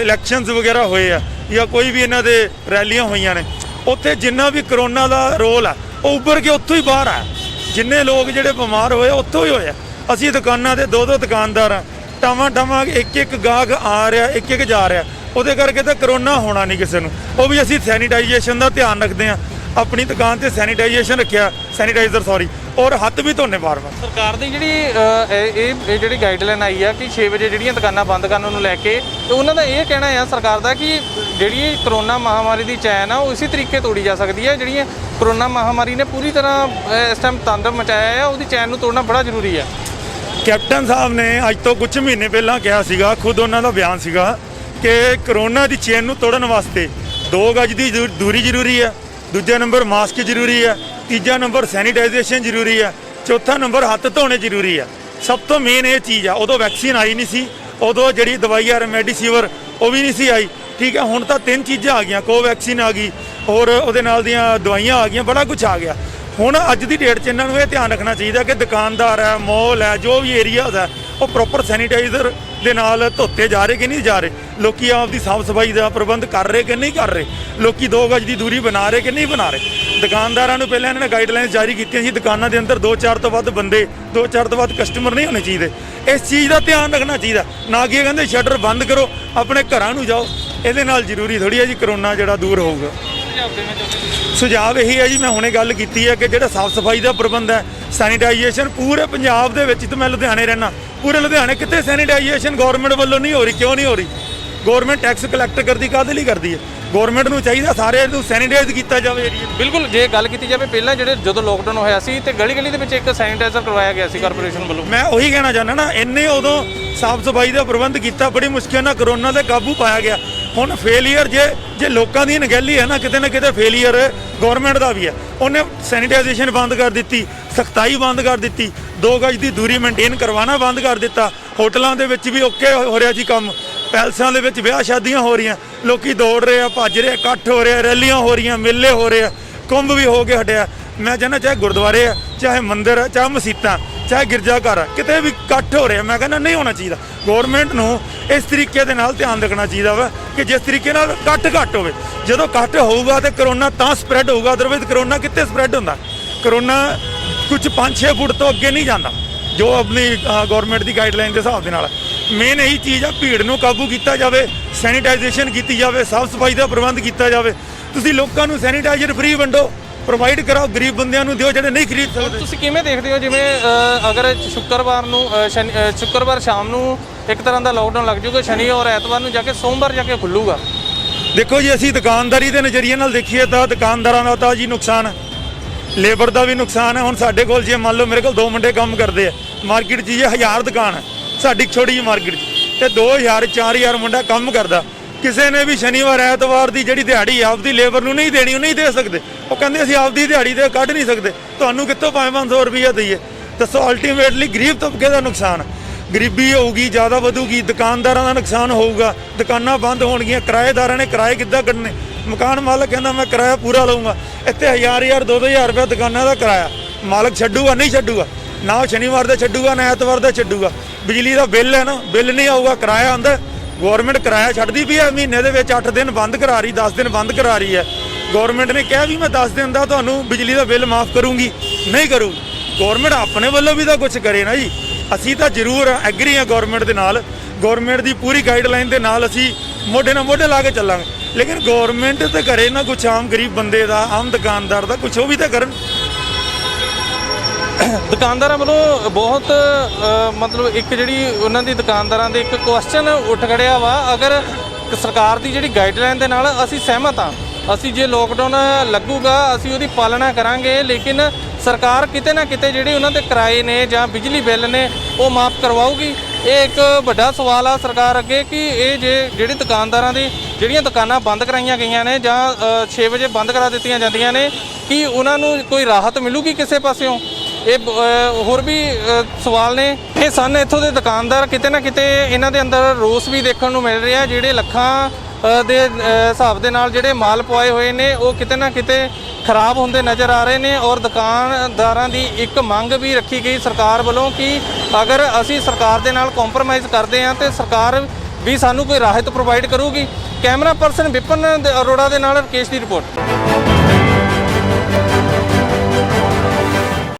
ਇਲੈਕਸ਼ਨਸ ਵਗੈਰਾ ਹੋਏ ਆ ਜਾਂ ਕੋਈ ਵੀ ਇਹਨਾਂ ਦੇ ਰੈਲੀਆਂ ਹੋਈਆਂ ਨੇ, ਉੱਥੇ ਜਿੰਨਾ ਵੀ ਕਰੋਨਾ ਦਾ ਰੋਲ ਆ, ਉਹ ਉੱਭਰ ਕੇ ਉੱਥੋਂ ਹੀ ਬਾਹਰ ਆ। ਜਿੰਨੇ ਲੋਕ ਜਿਹੜੇ ਬਿਮਾਰ ਹੋਏ ਉੱਥੋਂ ਹੀ ਹੋਏ ਆ। ਅਸੀਂ ਦੁਕਾਨਾਂ ਦੇ ਦੋ ਦੋ ਦੁਕਾਨਦਾਰ ਆ। ਟਾਵਾਂ ਟਾਵਾਂ ਇੱਕ ਇੱਕ ਗਾਹਕ ਆ ਰਿਹਾ ਇੱਕ ਇੱਕ ਜਾ ਰਿਹਾ। ਉਹਦੇ ਕਰਕੇ ਤਾਂ ਕਰੋਨਾ ਹੋਣਾ ਨਹੀਂ ਕਿਸੇ ਨੂੰ। ਉਹ ਵੀ ਅਸੀਂ ਸੈਨੀਟਾਈਜੇਸ਼ਨ ਦਾ ਧਿਆਨ ਰੱਖਦੇ ਆ ਆਪਣੀ ਦੁਕਾਨ ਤੇ ਸੈਨੀਟਾਈਜੇਸ਼ਨ ਰੱਖਿਆ ਸੈਨੀਟਾਈਜ਼ਰ ਸੌਰੀ ਔਰ ਹੱਥ ਵੀ ਧੋਨੇ ਵਾਰ-ਵਾਰ। ਸਰਕਾਰ ਦੀ ਜਿਹੜੀ ਇਹ ਇਹ ਜਿਹੜੀ ਗਾਈਡਲਾਈਨ ਆਈ ਆ ਕਿ 6 ਵਜੇ ਜਿਹੜੀਆਂ ਦੁਕਾਨਾਂ ਬੰਦ ਕਰਨ ਨੂੰ ਲੈ ਕੇ ਤੇ ਉਹਨਾਂ ਦਾ ਇਹ ਕਹਿਣਾ ਆ ਸਰਕਾਰ ਦਾ ਕਿ ਜਿਹੜੀ ਕਰੋਨਾ ਮਹਾਮਾਰੀ ਦੀ ਚੈਨ ਆ ਉਹ ਇਸੇ ਤਰੀਕੇ ਤੋੜੀ ਜਾ ਸਕਦੀ ਹੈ ਜਿਹੜੀਆਂ ਕਰੋਨਾ ਮਹਾਮਾਰੀ ਨੇ ਪੂਰੀ ਤਰ੍ਹਾਂ ਇਸ ਟਾਈਮ ਤਾਂਡਵ ਮਚਾਇਆ ਆ ਉਹਦੀ ਚੈਨ ਨੂੰ ਤੋੜਨਾ ਬੜਾ ਜ਼ਰੂਰੀ ਆ। ਕੈਪਟਨ ਸਾਹਿਬ ਨੇ ਅੱਜ ਤੋਂ ਕੁਝ ਮਹੀਨੇ ਪਹਿਲਾਂ ਕਿਹਾ ਸੀਗਾ ਖੁਦ ਉਹਨਾਂ ਦਾ ਬਿਆਨ ਸੀਗਾ ਕਿ ਕਰੋਨਾ ਦੀ ਚੇਨ ਨੂੰ ਤੋੜਨ ਵਾਸਤੇ 2 ਗਜ ਦੀ ਜ਼ਰੂ- ਦੂਰੀ ਜ਼ਰੂਰੀ ਹੈ, ਦੂਜਾ ਨੰਬਰ ਮਾਸਕ ਜ਼ਰੂਰੀ ਹੈ, ਤੀਜਾ ਨੰਬਰ ਸੈਨੀਟਾਈਜੇਸ਼ਨ ਜ਼ਰੂਰੀ ਹੈ, ਚੌਥਾ ਨੰਬਰ ਹੱਥ ਧੋਣੇ ਜ਼ਰੂਰੀ ਹੈ। ਸਭ ਤੋਂ ਮੇਨ ਇਹ ਚੀਜ਼ ਆ, ਉਦੋਂ ਵੈਕਸੀਨ ਆਈ ਨਹੀਂ ਸੀ, ਉਦੋਂ ਜਿਹੜੀ ਦਵਾਈ ਆ ਰੈਮੈਡੀਸੀਵਰ ਉਹ ਵੀ ਨਹੀਂ ਸੀ ਆਈ। ਠੀਕ ਹੈ, ਹੁਣ ਤਾਂ ਤਿੰਨ ਚੀਜ਼ਾਂ ਆ ਗਈਆਂ ਕੋਵੈਕਸੀਨ ਆ ਗਈ ਔਰ ਉਹਦੇ ਨਾਲ ਦੀਆਂ ਦਵਾਈਆਂ ਆ ਗਈਆਂ, ਬੜਾ ਕੁਝ ਆ ਗਿਆ। ਹੁਣ ਅੱਜ ਦੀ ਡੇਟ 'ਚ ਇਹਨਾਂ ਨੂੰ ਇਹ ਧਿਆਨ ਰੱਖਣਾ ਚਾਹੀਦਾ ਕਿ ਦੁਕਾਨਦਾਰ ਹੈ ਮੋਲ ਹੈ, ਜੋ ਵੀ ਏਰੀਆਜ਼ ਹੈ ਉਹ ਪ੍ਰੋਪਰ ਸੈਨੀਟਾਈਜ਼ਰ ਦੇ ਨਾਲ ਧੋਤੇ ਜਾ ਰਹੇ ਕਿ ਨਹੀਂ ਜਾ ਰਹੇ? ਲੋਕੀ ਆਪਦੀ ਸਾਫ਼ ਸਫ਼ਾਈ ਦਾ ਪ੍ਰਬੰਧ ਕਰ ਰਹੇ ਕਿ ਨਹੀਂ ਕਰ ਰਹੇ? ਲੋਕੀ 2 ਗਜ ਦੀ ਦੂਰੀ ਬਣਾ ਰਹੇ ਕਿ ਨਹੀਂ ਬਣਾ ਰਹੇ? ਦੁਕਾਨਦਾਰਾਂ ਨੂੰ ਪਹਿਲਾਂ ਇਹਨਾਂ ਨੇ ਗਾਈਡਲਾਈਨਸ ਜਾਰੀ ਕੀਤੀਆਂ ਸੀ, ਦੁਕਾਨਾਂ ਦੇ ਅੰਦਰ 2-4 ਤੋਂ ਵੱਧ ਬੰਦੇ 2-4 ਤੋਂ ਵੱਧ ਕਸਟਮਰ ਨਹੀਂ ਹੋਣੇ ਚਾਹੀਦੇ। ਇਸ ਚੀਜ਼ ਦਾ ਧਿਆਨ ਰੱਖਣਾ ਚਾਹੀਦਾ। ਨਾ ਕਿ ਇਹ ਕਹਿੰਦੇ ਸ਼ਟਰ ਬੰਦ ਕਰੋ, ਆਪਣੇ ਘਰਾਂ ਨੂੰ ਜਾਓ। ਇਹਦੇ ਨਾਲ ਜ਼ਰੂਰੀ ਥੋੜੀ ਹੈ ਜੀ, ਕਰੋਨਾ ਜਿਹੜਾ ਦੂਰ ਹੋਊਗਾ। ਸੁਝਾਅ ਇਹੀ ਹੈ ਜੀ ਮੈਂ ਹੁਣੇ ਗੱਲ ਕੀਤੀ ਹੈ ਕਿ ਜਿਹੜਾ ਸਾਫ਼ ਸਫ਼ਾਈ ਦਾ ਪ੍ਰਬੰਧ ਹੈ ਸੈਨੀਟਾਈਜੇਸ਼ਨ ਪੂਰੇ ਪੰਜਾਬ ਦੇ ਵਿੱਚ ਤੇ ਮੈਂ ਲੁਧਿਆਣੇ ਰਹਿਣਾ ਪੂਰੇ ਲੁਧਿਆਣੇ ਕਿਤੇ ਸੈਨੀਟਾਈਜੇਸ਼ਨ ਗਵਰਨਮੈਂਟ ਵੱਲੋਂ ਨਹੀਂ ਹੋ ਰਹੀ ਕਿਉਂ ਨਹੀਂ ਹੋ ਰਹੀ? ਗਵਰਨਮੈਂਟ ਟੈਕਸ ਕਲੈਕਟ ਕਰਦੀ ਕਾਹਦੇ ਲਈ ਕਰਦੀ ਹੈ? ਗਵਰਨਮੈਂਟ ਨੂੰ ਚਾਹੀਦਾ ਸਾਰੇ ਨੂੰ ਸੈਨੀਟਾਈਜ਼ ਕੀਤਾ ਜਾਵੇ ਏਰੀਆ ਬਿਲਕੁਲ ਜੇ ਗੱਲ ਕੀਤੀ ਜਾਵੇ ਪਹਿਲਾਂ ਜਿਹੜੇ ਜਦੋਂ ਲੋਕਡਾਊਨ ਹੋਇਆ ਸੀ ਤੇ ਗਲੀ ਗਲੀ ਦੇ ਵਿੱਚ ਇੱਕ ਸੈਨੀਟਾਈਜ਼ਰ ਕਰਵਾਇਆ ਗਿਆ ਸੀ ਕਾਰਪੋਰੇਸ਼ਨ ਵੱਲੋਂ। ਮੈਂ ਉਹੀ ਕਹਿਣਾ ਚਾਹੁੰਦਾ ਨਾ ਇੰਨੇ ਉਦੋਂ ਸਾਫ਼ ਸਫ਼ਾਈ ਦਾ ਪ੍ਰਬੰਧ ਕੀਤਾ ਬੜੀ ਮੁਸ਼ਕਿਲ ਨਾਲ ਕਰੋਨਾ ਤੇ ਕਾਬੂ ਪਾਇਆ ਗਿਆ। ਹੁਣ ਫੇਲਿਅਰ ਜੇ ਜੇ ਲੋਕਾਂ ਦੀ ਨਗਹਿਲੀ ਹੈ ਨਾ ਕਿਤੇ ਨਾ ਕਿਤੇ ਫੇਲਿਅਰ ਗਵਰਨਮੈਂਟ ਦਾ ਵੀ ਹੈ। ਉਹਨੇ ਸੈਨੀਟਾਈਜੇਸ਼ਨ ਬੰਦ ਕਰ ਦਿੱਤੀ ਸਖਤਾਈ ਬੰਦ ਕਰ ਦਿੱਤੀ 2 ਗਜ ਦੀ ਦੂਰੀ ਮੇਨਟੇਨ ਕਰਵਾਉਣਾ ਬੰਦ ਕਰ ਦਿੱਤਾ। ਹੋਟਲਾਂ ਦੇ ਵਿੱਚ ਵੀ ਓਕੇ ਹੋ ਰਿਹਾ ਜੀ ਕੰਮ ਪੈਲਸਾਂ ਦੇ ਵਿੱਚ ਵਿਆਹ ਸ਼ਾਦੀਆਂ ਹੋ ਰਹੀਆਂ ਲੋਕੀ ਦੌੜ ਰਹੇ ਆ ਭੱਜ ਰਹੇ ਆ, ਇਕੱਠ ਹੋ ਰਿਹਾ ਰੈਲੀਆਂ ਹੋ ਰਹੀਆਂ ਮੇਲੇ ਹੋ ਰਹੇ ਆ ਕੁੰਭ ਵੀ ਹੋ ਕੇ ਹਟਿਆ। ਮੈਂ ਕਹਿੰਦਾ ਚਾਹੇ ਗੁਰਦੁਆਰੇ ਆ ਚਾਹੇ ਮੰਦਿਰ ਆ ਚਾਹੇ ਮਸੀਤਾਂ ਚਾਹੇ ਗਿਰਜਾ ਘਰ ਆ, ਕਿਤੇ ਵੀ ਇਕੱਠ ਹੋ ਰਿਹਾ, ਮੈਂ ਕਹਿੰਦਾ ਨਹੀਂ ਹੋਣਾ ਚਾਹੀਦਾ। ਗਵਰਨਮੈਂਟ ਨੂੰ ਇਸ ਤਰੀਕੇ ਦੇ ਨਾਲ ਧਿਆਨ ਰੱਖਣਾ ਚਾਹੀਦਾ ਵਾ ਕਿ ਜਿਸ ਤਰੀਕੇ ਨਾਲ ਇਕੱਠ ਘੱਟ ਹੋਵੇ। ਜਦੋਂ ਇਕੱਠ ਹੋਊਗਾ ਤੇ ਕਰੋਨਾ ਤਾਂ ਸਪਰੈਡ ਹੋਊਗਾ ਅਦਰਵਾਇਜ਼ ਕਰੋਨਾ ਕਿੱਥੇ ਸਪਰੈਡ ਹੁੰਦਾ? ਕਰੋਨਾ ਕੁਝ 5-6 ਫੁੱਟ ਤੋਂ ਅੱਗੇ ਨਹੀਂ ਜਾਂਦਾ, ਜੋ ਆਪਣੀ ਗਵਰਨਮੈਂਟ ਦੀ ਗਾਈਡਲਾਈਨ ਦੇ ਹਿਸਾਬ ਦੇ ਨਾਲ। ਮੇਨ ਇਹੀ ਚੀਜ਼ ਆ, ਭੀੜ ਨੂੰ ਕਾਬੂ ਕੀਤਾ ਜਾਵੇ ਸੈਨੀਟਾਈਜੇਸ਼ਨ ਕੀਤੀ ਜਾਵੇ, ਸਾਫ਼ ਸਫ਼ਾਈ ਦਾ ਪ੍ਰਬੰਧ ਕੀਤਾ ਜਾਵੇ। ਤੁਸੀਂ ਲੋਕਾਂ ਨੂੰ ਸੈਨੀਟਾਈਜ਼ਰ ਫ੍ਰੀ ਵੰਡੋ। ਪ੍ਰੋਵਾਈਡ ਕਰਾਓ ਗਰੀਬ ਬੰਦਿਆਂ ਨੂੰ ਦਿਓ ਜਿਹੜੇ ਨਹੀਂ ਖਰੀਦ ਸਕਦੇ। ਤੁਸੀਂ ਕਿਵੇਂ ਦੇਖਦੇ ਹੋ? ਜਿਵੇਂ ਅ, ਅਗਰ ਸ਼ੁੱਕਰਵਾਰ ਨੂੰ ਅ, ਸ਼ਨੀ- ਅ, ਸ਼ੁੱਕਰਵਾਰ ਸ਼ਾਮ ਨੂੰ ਇੱਕ ਤਰ੍ਹਾਂ ਦਾ ਲੋਕਡਾਊਨ ਲੱਗ ਜਾਊਗਾ ਸ਼ਨੀ ਔਰ ਐਤਵਾਰ ਨੂੰ ਜਾ ਕੇ ਸੋਮਵਾਰ ਜਾ ਕੇ ਖੁੱਲੂਗਾ। ਦੇਖੋ ਜੀ ਅਸੀਂ ਦੁਕਾਨਦਾਰੀ ਦੇ ਨਜ਼ਰੀਏ ਨਾਲ ਦੇਖੀਏ ਤਾਂ ਦੁਕਾਨਦਾਰਾਂ ਦਾ ਤਾਂ ਜੀ ਨੁਕਸਾਨ ਹੈ ਲੇਬਰ ਦਾ ਵੀ ਨੁਕਸਾਨ ਹੈ। ਹੁਣ ਸਾਡੇ ਕੋਲ ਜੇ ਮੰਨ ਲਓ ਮੇਰੇ ਕੋਲ ਦੋ ਮੁੰਡੇ ਕੰਮ ਕਰਦੇ ਆ। ਮਾਰਕੀਟ 'ਚ ਇਹ ਹਜ਼ਾਰ ਦੁਕਾਨ ਹੈ ਸਾਡੀ ਛੋਟੀ ਜਿਹੀ ਮਾਰਕੀਟ 'ਚ। ਤੇ 2000 4000 ਮੁੰਡਾ ਕੰਮ ਕਰਦਾ। ਕਿਸੇ ਨੇ ਵੀ ਸ਼ਨੀਵਾਰ ਐਤਵਾਰ ਦੀ ਜਿਹੜੀ ਦਿਹਾੜੀ ਆ, ਆਪਦੀ ਲੇਬਰ ਨੂੰ ਨਹੀਂ ਦੇਣੀ ਉਹ ਨਹੀਂ ਦੇ ਸਕਦੇ। ਉਹ ਕਹਿੰਦੇ ਅਸੀਂ ਆਪਦੀ ਦਿਹਾੜੀ ਤੇ ਕੱਢ ਨਹੀਂ ਸਕਦੇ। ਤੁਹਾਨੂੰ ਕਿੱਥੋਂ 5-500 ਰੁਪਈਆ ਦਈਏ। ਦੱਸੋ ਅਲਟੀਮੇਟਲੀ ਗਰੀਬ ਤਬਕੇ ਦਾ ਨੁਕਸਾਨ? ਗਰੀਬੀ ਹੋਊਗੀ, ਜ਼ਿਆਦਾ ਵਧੂਗੀ, ਦੁਕਾਨਦਾਰਾਂ ਦਾ ਨੁਕਸਾਨ ਹੋਊਗਾ। ਦੁਕਾਨਾਂ ਬੰਦ ਹੋਣਗੀਆਂ, ਕਿਰਾਏਦਾਰਾਂ ਨੇ ਕਿਰਾਏ ਕਿੱਦਾਂ ਕੱਢਣੇ? ਮਕਾਨ ਮਾਲਕ ਕਹਿੰਦਾ, ਮੈਂ ਕਿਰਾਇਆ ਪੂਰਾ ਲਵਾਂਗਾ ਇੱਥੇ ਹਜ਼ਾਰ ਹਜ਼ਾਰ, ਦੋ ਦੋ ਹਜ਼ਾਰ ਰੁਪਏ ਦੁਕਾਨਾਂ ਦਾ ਕਿਰਾਇਆ। ਮਾਲਕ ਛੱਡੂਗਾ, ਨਹੀਂ ਛੱਡੂਗਾ? ਨਾ ਉਹ ਸ਼ਨੀਵਾਰ ਦਾ ਛੱਡੂਗਾ, ਨਾ ਐਤਵਾਰ ਦਾ ਛੱਡੂਗਾ। ਬਿਜਲੀ ਦਾ ਬਿੱਲ ਹੈ ਨਾ, ਬਿੱਲ ਨਹੀਂ ਆਊਗਾ, ਕਿਰਾਇਆ ਆਉਂਦਾ। ਗਵਰਨਮੈਂਟ ਕਿਰਾਇਆ ਛੱਡਦੀ ਵੀ ਹੈ, ਮਹੀਨੇ ਦੇ ਵਿੱਚ 8 ਦਿਨ ਬੰਦ ਕਰਾ ਰਹੀ 10 ਦਿਨ ਬੰਦ ਕਰਾ ਰਹੀ ਹੈ। ਗਵਰਨਮੈਂਟ ਨੇ ਕਿਹਾ ਵੀ ਮੈਂ 10 ਦਿਨ ਦਾ ਤੁਹਾਨੂੰ ਬਿਜਲੀ ਦਾ ਬਿੱਲ ਮਾਫ ਕਰੂੰਗੀ। ਨਹੀਂ ਕਰੂਗੀ। ਗਵਰਨਮੈਂਟ ਆਪਣੇ ਵੱਲੋਂ ਵੀ ਤਾਂ ਕੁਝ ਕਰੇ ਨਾ ਜੀ। ਅਸੀਂ ਤਾਂ ਜ਼ਰੂਰ ਐਗਰੀ ਆ ਗਵਰਨਮੈਂਟ ਦੇ ਨਾਲ। ਗਵਰਨਮੈਂਟ ਦੀ ਪੂਰੀ ਗਾਈਡਲਾਈਨ ਦੇ ਨਾਲ ਅਸੀਂ ਮੋਢੇ ਨਾਲ ਮੋਢੇ ਲਾ ਕੇ ਚੱਲਾਂਗੇ। ਲੇਕਿਨ ਗਵਰਨਮੈਂਟ ਤੇ ਕਰੇ ਨਾ ਕੁਝ ਆਮ ਗਰੀਬ ਬੰਦੇ ਦਾ, ਆਮ ਦੁਕਾਨਦਾਰ ਦਾ ਕੁਝ ਉਹ ਵੀ ਤਾਂ ਕਰਨ। ਦੁਕਾਨਦਾਰਾਂ ਵੱਲੋਂ ਬਹੁਤ ਮਤਲਬ ਇੱਕ ਜਿਹੜੀ ਉਹਨਾਂ ਦੀ ਦੁਕਾਨਦਾਰਾਂ ਦੇ ਇੱਕ ਕੁਐਸਚਨ ਉੱਠ ਖੜਿਆ ਵਾ। ਅਗਰ ਸਰਕਾਰ ਦੀ ਜਿਹੜੀ ਗਾਈਡਲਾਈਨ ਦੇ ਨਾਲ ਅਸੀਂ ਸਹਿਮਤ ਹਾਂ ਅਸੀਂ ਜੇ ਲੋਕਡਾਊਨ ਲੱਗੂਗਾ, ਅਸੀਂ ਉਹਦੀ ਪਾਲਣਾ ਕਰਾਂਗੇ, ਲੇਕਿਨ ਸਰਕਾਰ ਕਿਤੇ ਨਾ ਕਿਤੇ ਜਿਹੜੇ ਉਹਨਾਂ ਦੇ ਕਿਰਾਏ ਨੇ ਜਾਂ ਬਿਜਲੀ ਬਿੱਲ ਨੇ, ਉਹ ਮਾਫ ਕਰਵਾਊਗੀ। ਇਹ ਇੱਕ ਵੱਡਾ ਸਵਾਲ ਆ ਸਰਕਾਰ ਅੱਗੇ ਕਿ ਇਹ ਜੇ ਜਿਹੜੇ ਦੁਕਾਨਦਾਰਾਂ ਦੀ, ਜਿਹੜੀਆਂ ਦੁਕਾਨਾਂ ਬੰਦ ਕਰਾਈਆਂ ਗਈਆਂ ਨੇ ਜਾਂ 6 ਵਜੇ ਬੰਦ ਕਰਾ ਦਿੱਤੀਆਂ ਜਾਂਦੀਆਂ ਨੇ, ਕਿ ਉਹਨਾਂ ਨੂੰ ਕੋਈ ਰਾਹਤ ਮਿਲੂਗੀ ਕਿਸੇ ਪਾਸਿਓਂ? ਇਹ ਬ- ਹੋਰ ਵੀ ਸਵਾਲ ਨੇ। ਇਹ ਸਨ ਇੱਥੋਂ ਦੇ ਦੁਕਾਨਦਾਰ, ਕਿਤੇ ਨਾ ਕਿਤੇ ਇਹਨਾਂ ਦੇ ਅੰਦਰ ਰੋਸ ਵੀ ਦੇਖਣ ਨੂੰ ਮਿਲ ਰਿਹਾ, ਜਿਹੜੇ ਲੱਖਾਂ ਦੇ ਹਿਸਾਬ ਦੇ ਨਾਲ ਜਿਹੜੇ ਮਾਲ ਪਵਾਏ ਹੋਏ ਨੇ, ਉਹ ਕਿਤੇ ਨਾ ਕਿਤੇ ਖਰਾਬ ਹੁੰਦੇ ਨਜ਼ਰ ਆ ਰਹੇ ਨੇ ਔਰ ਦੁਕਾਨਦਾਰਾਂ ਦੀ ਇੱਕ ਮੰਗ ਵੀ ਰੱਖੀ ਗਈ ਸਰਕਾਰ ਵੱਲੋਂ ਕਿ ਅਗਰ ਅਸੀਂ ਸਰਕਾਰ ਦੇ ਨਾਲ ਕੰਪਰੋਮਾਈਜ਼ ਕਰਦੇ ਹਾਂ, ਤੇ ਸਰਕਾਰ ਵੀ ਸਾਨੂੰ ਕੋਈ ਰਾਹਤ ਪ੍ਰੋਵਾਈਡ ਕਰੂਗੀ। ਕੈਮਰਾ ਪਰਸਨ ਵਿਪਨ ਅਰੋੜਾ ਦੇ ਨਾਲ ਰਕੇਸ਼ ਦੀ ਰਿਪੋਰਟ।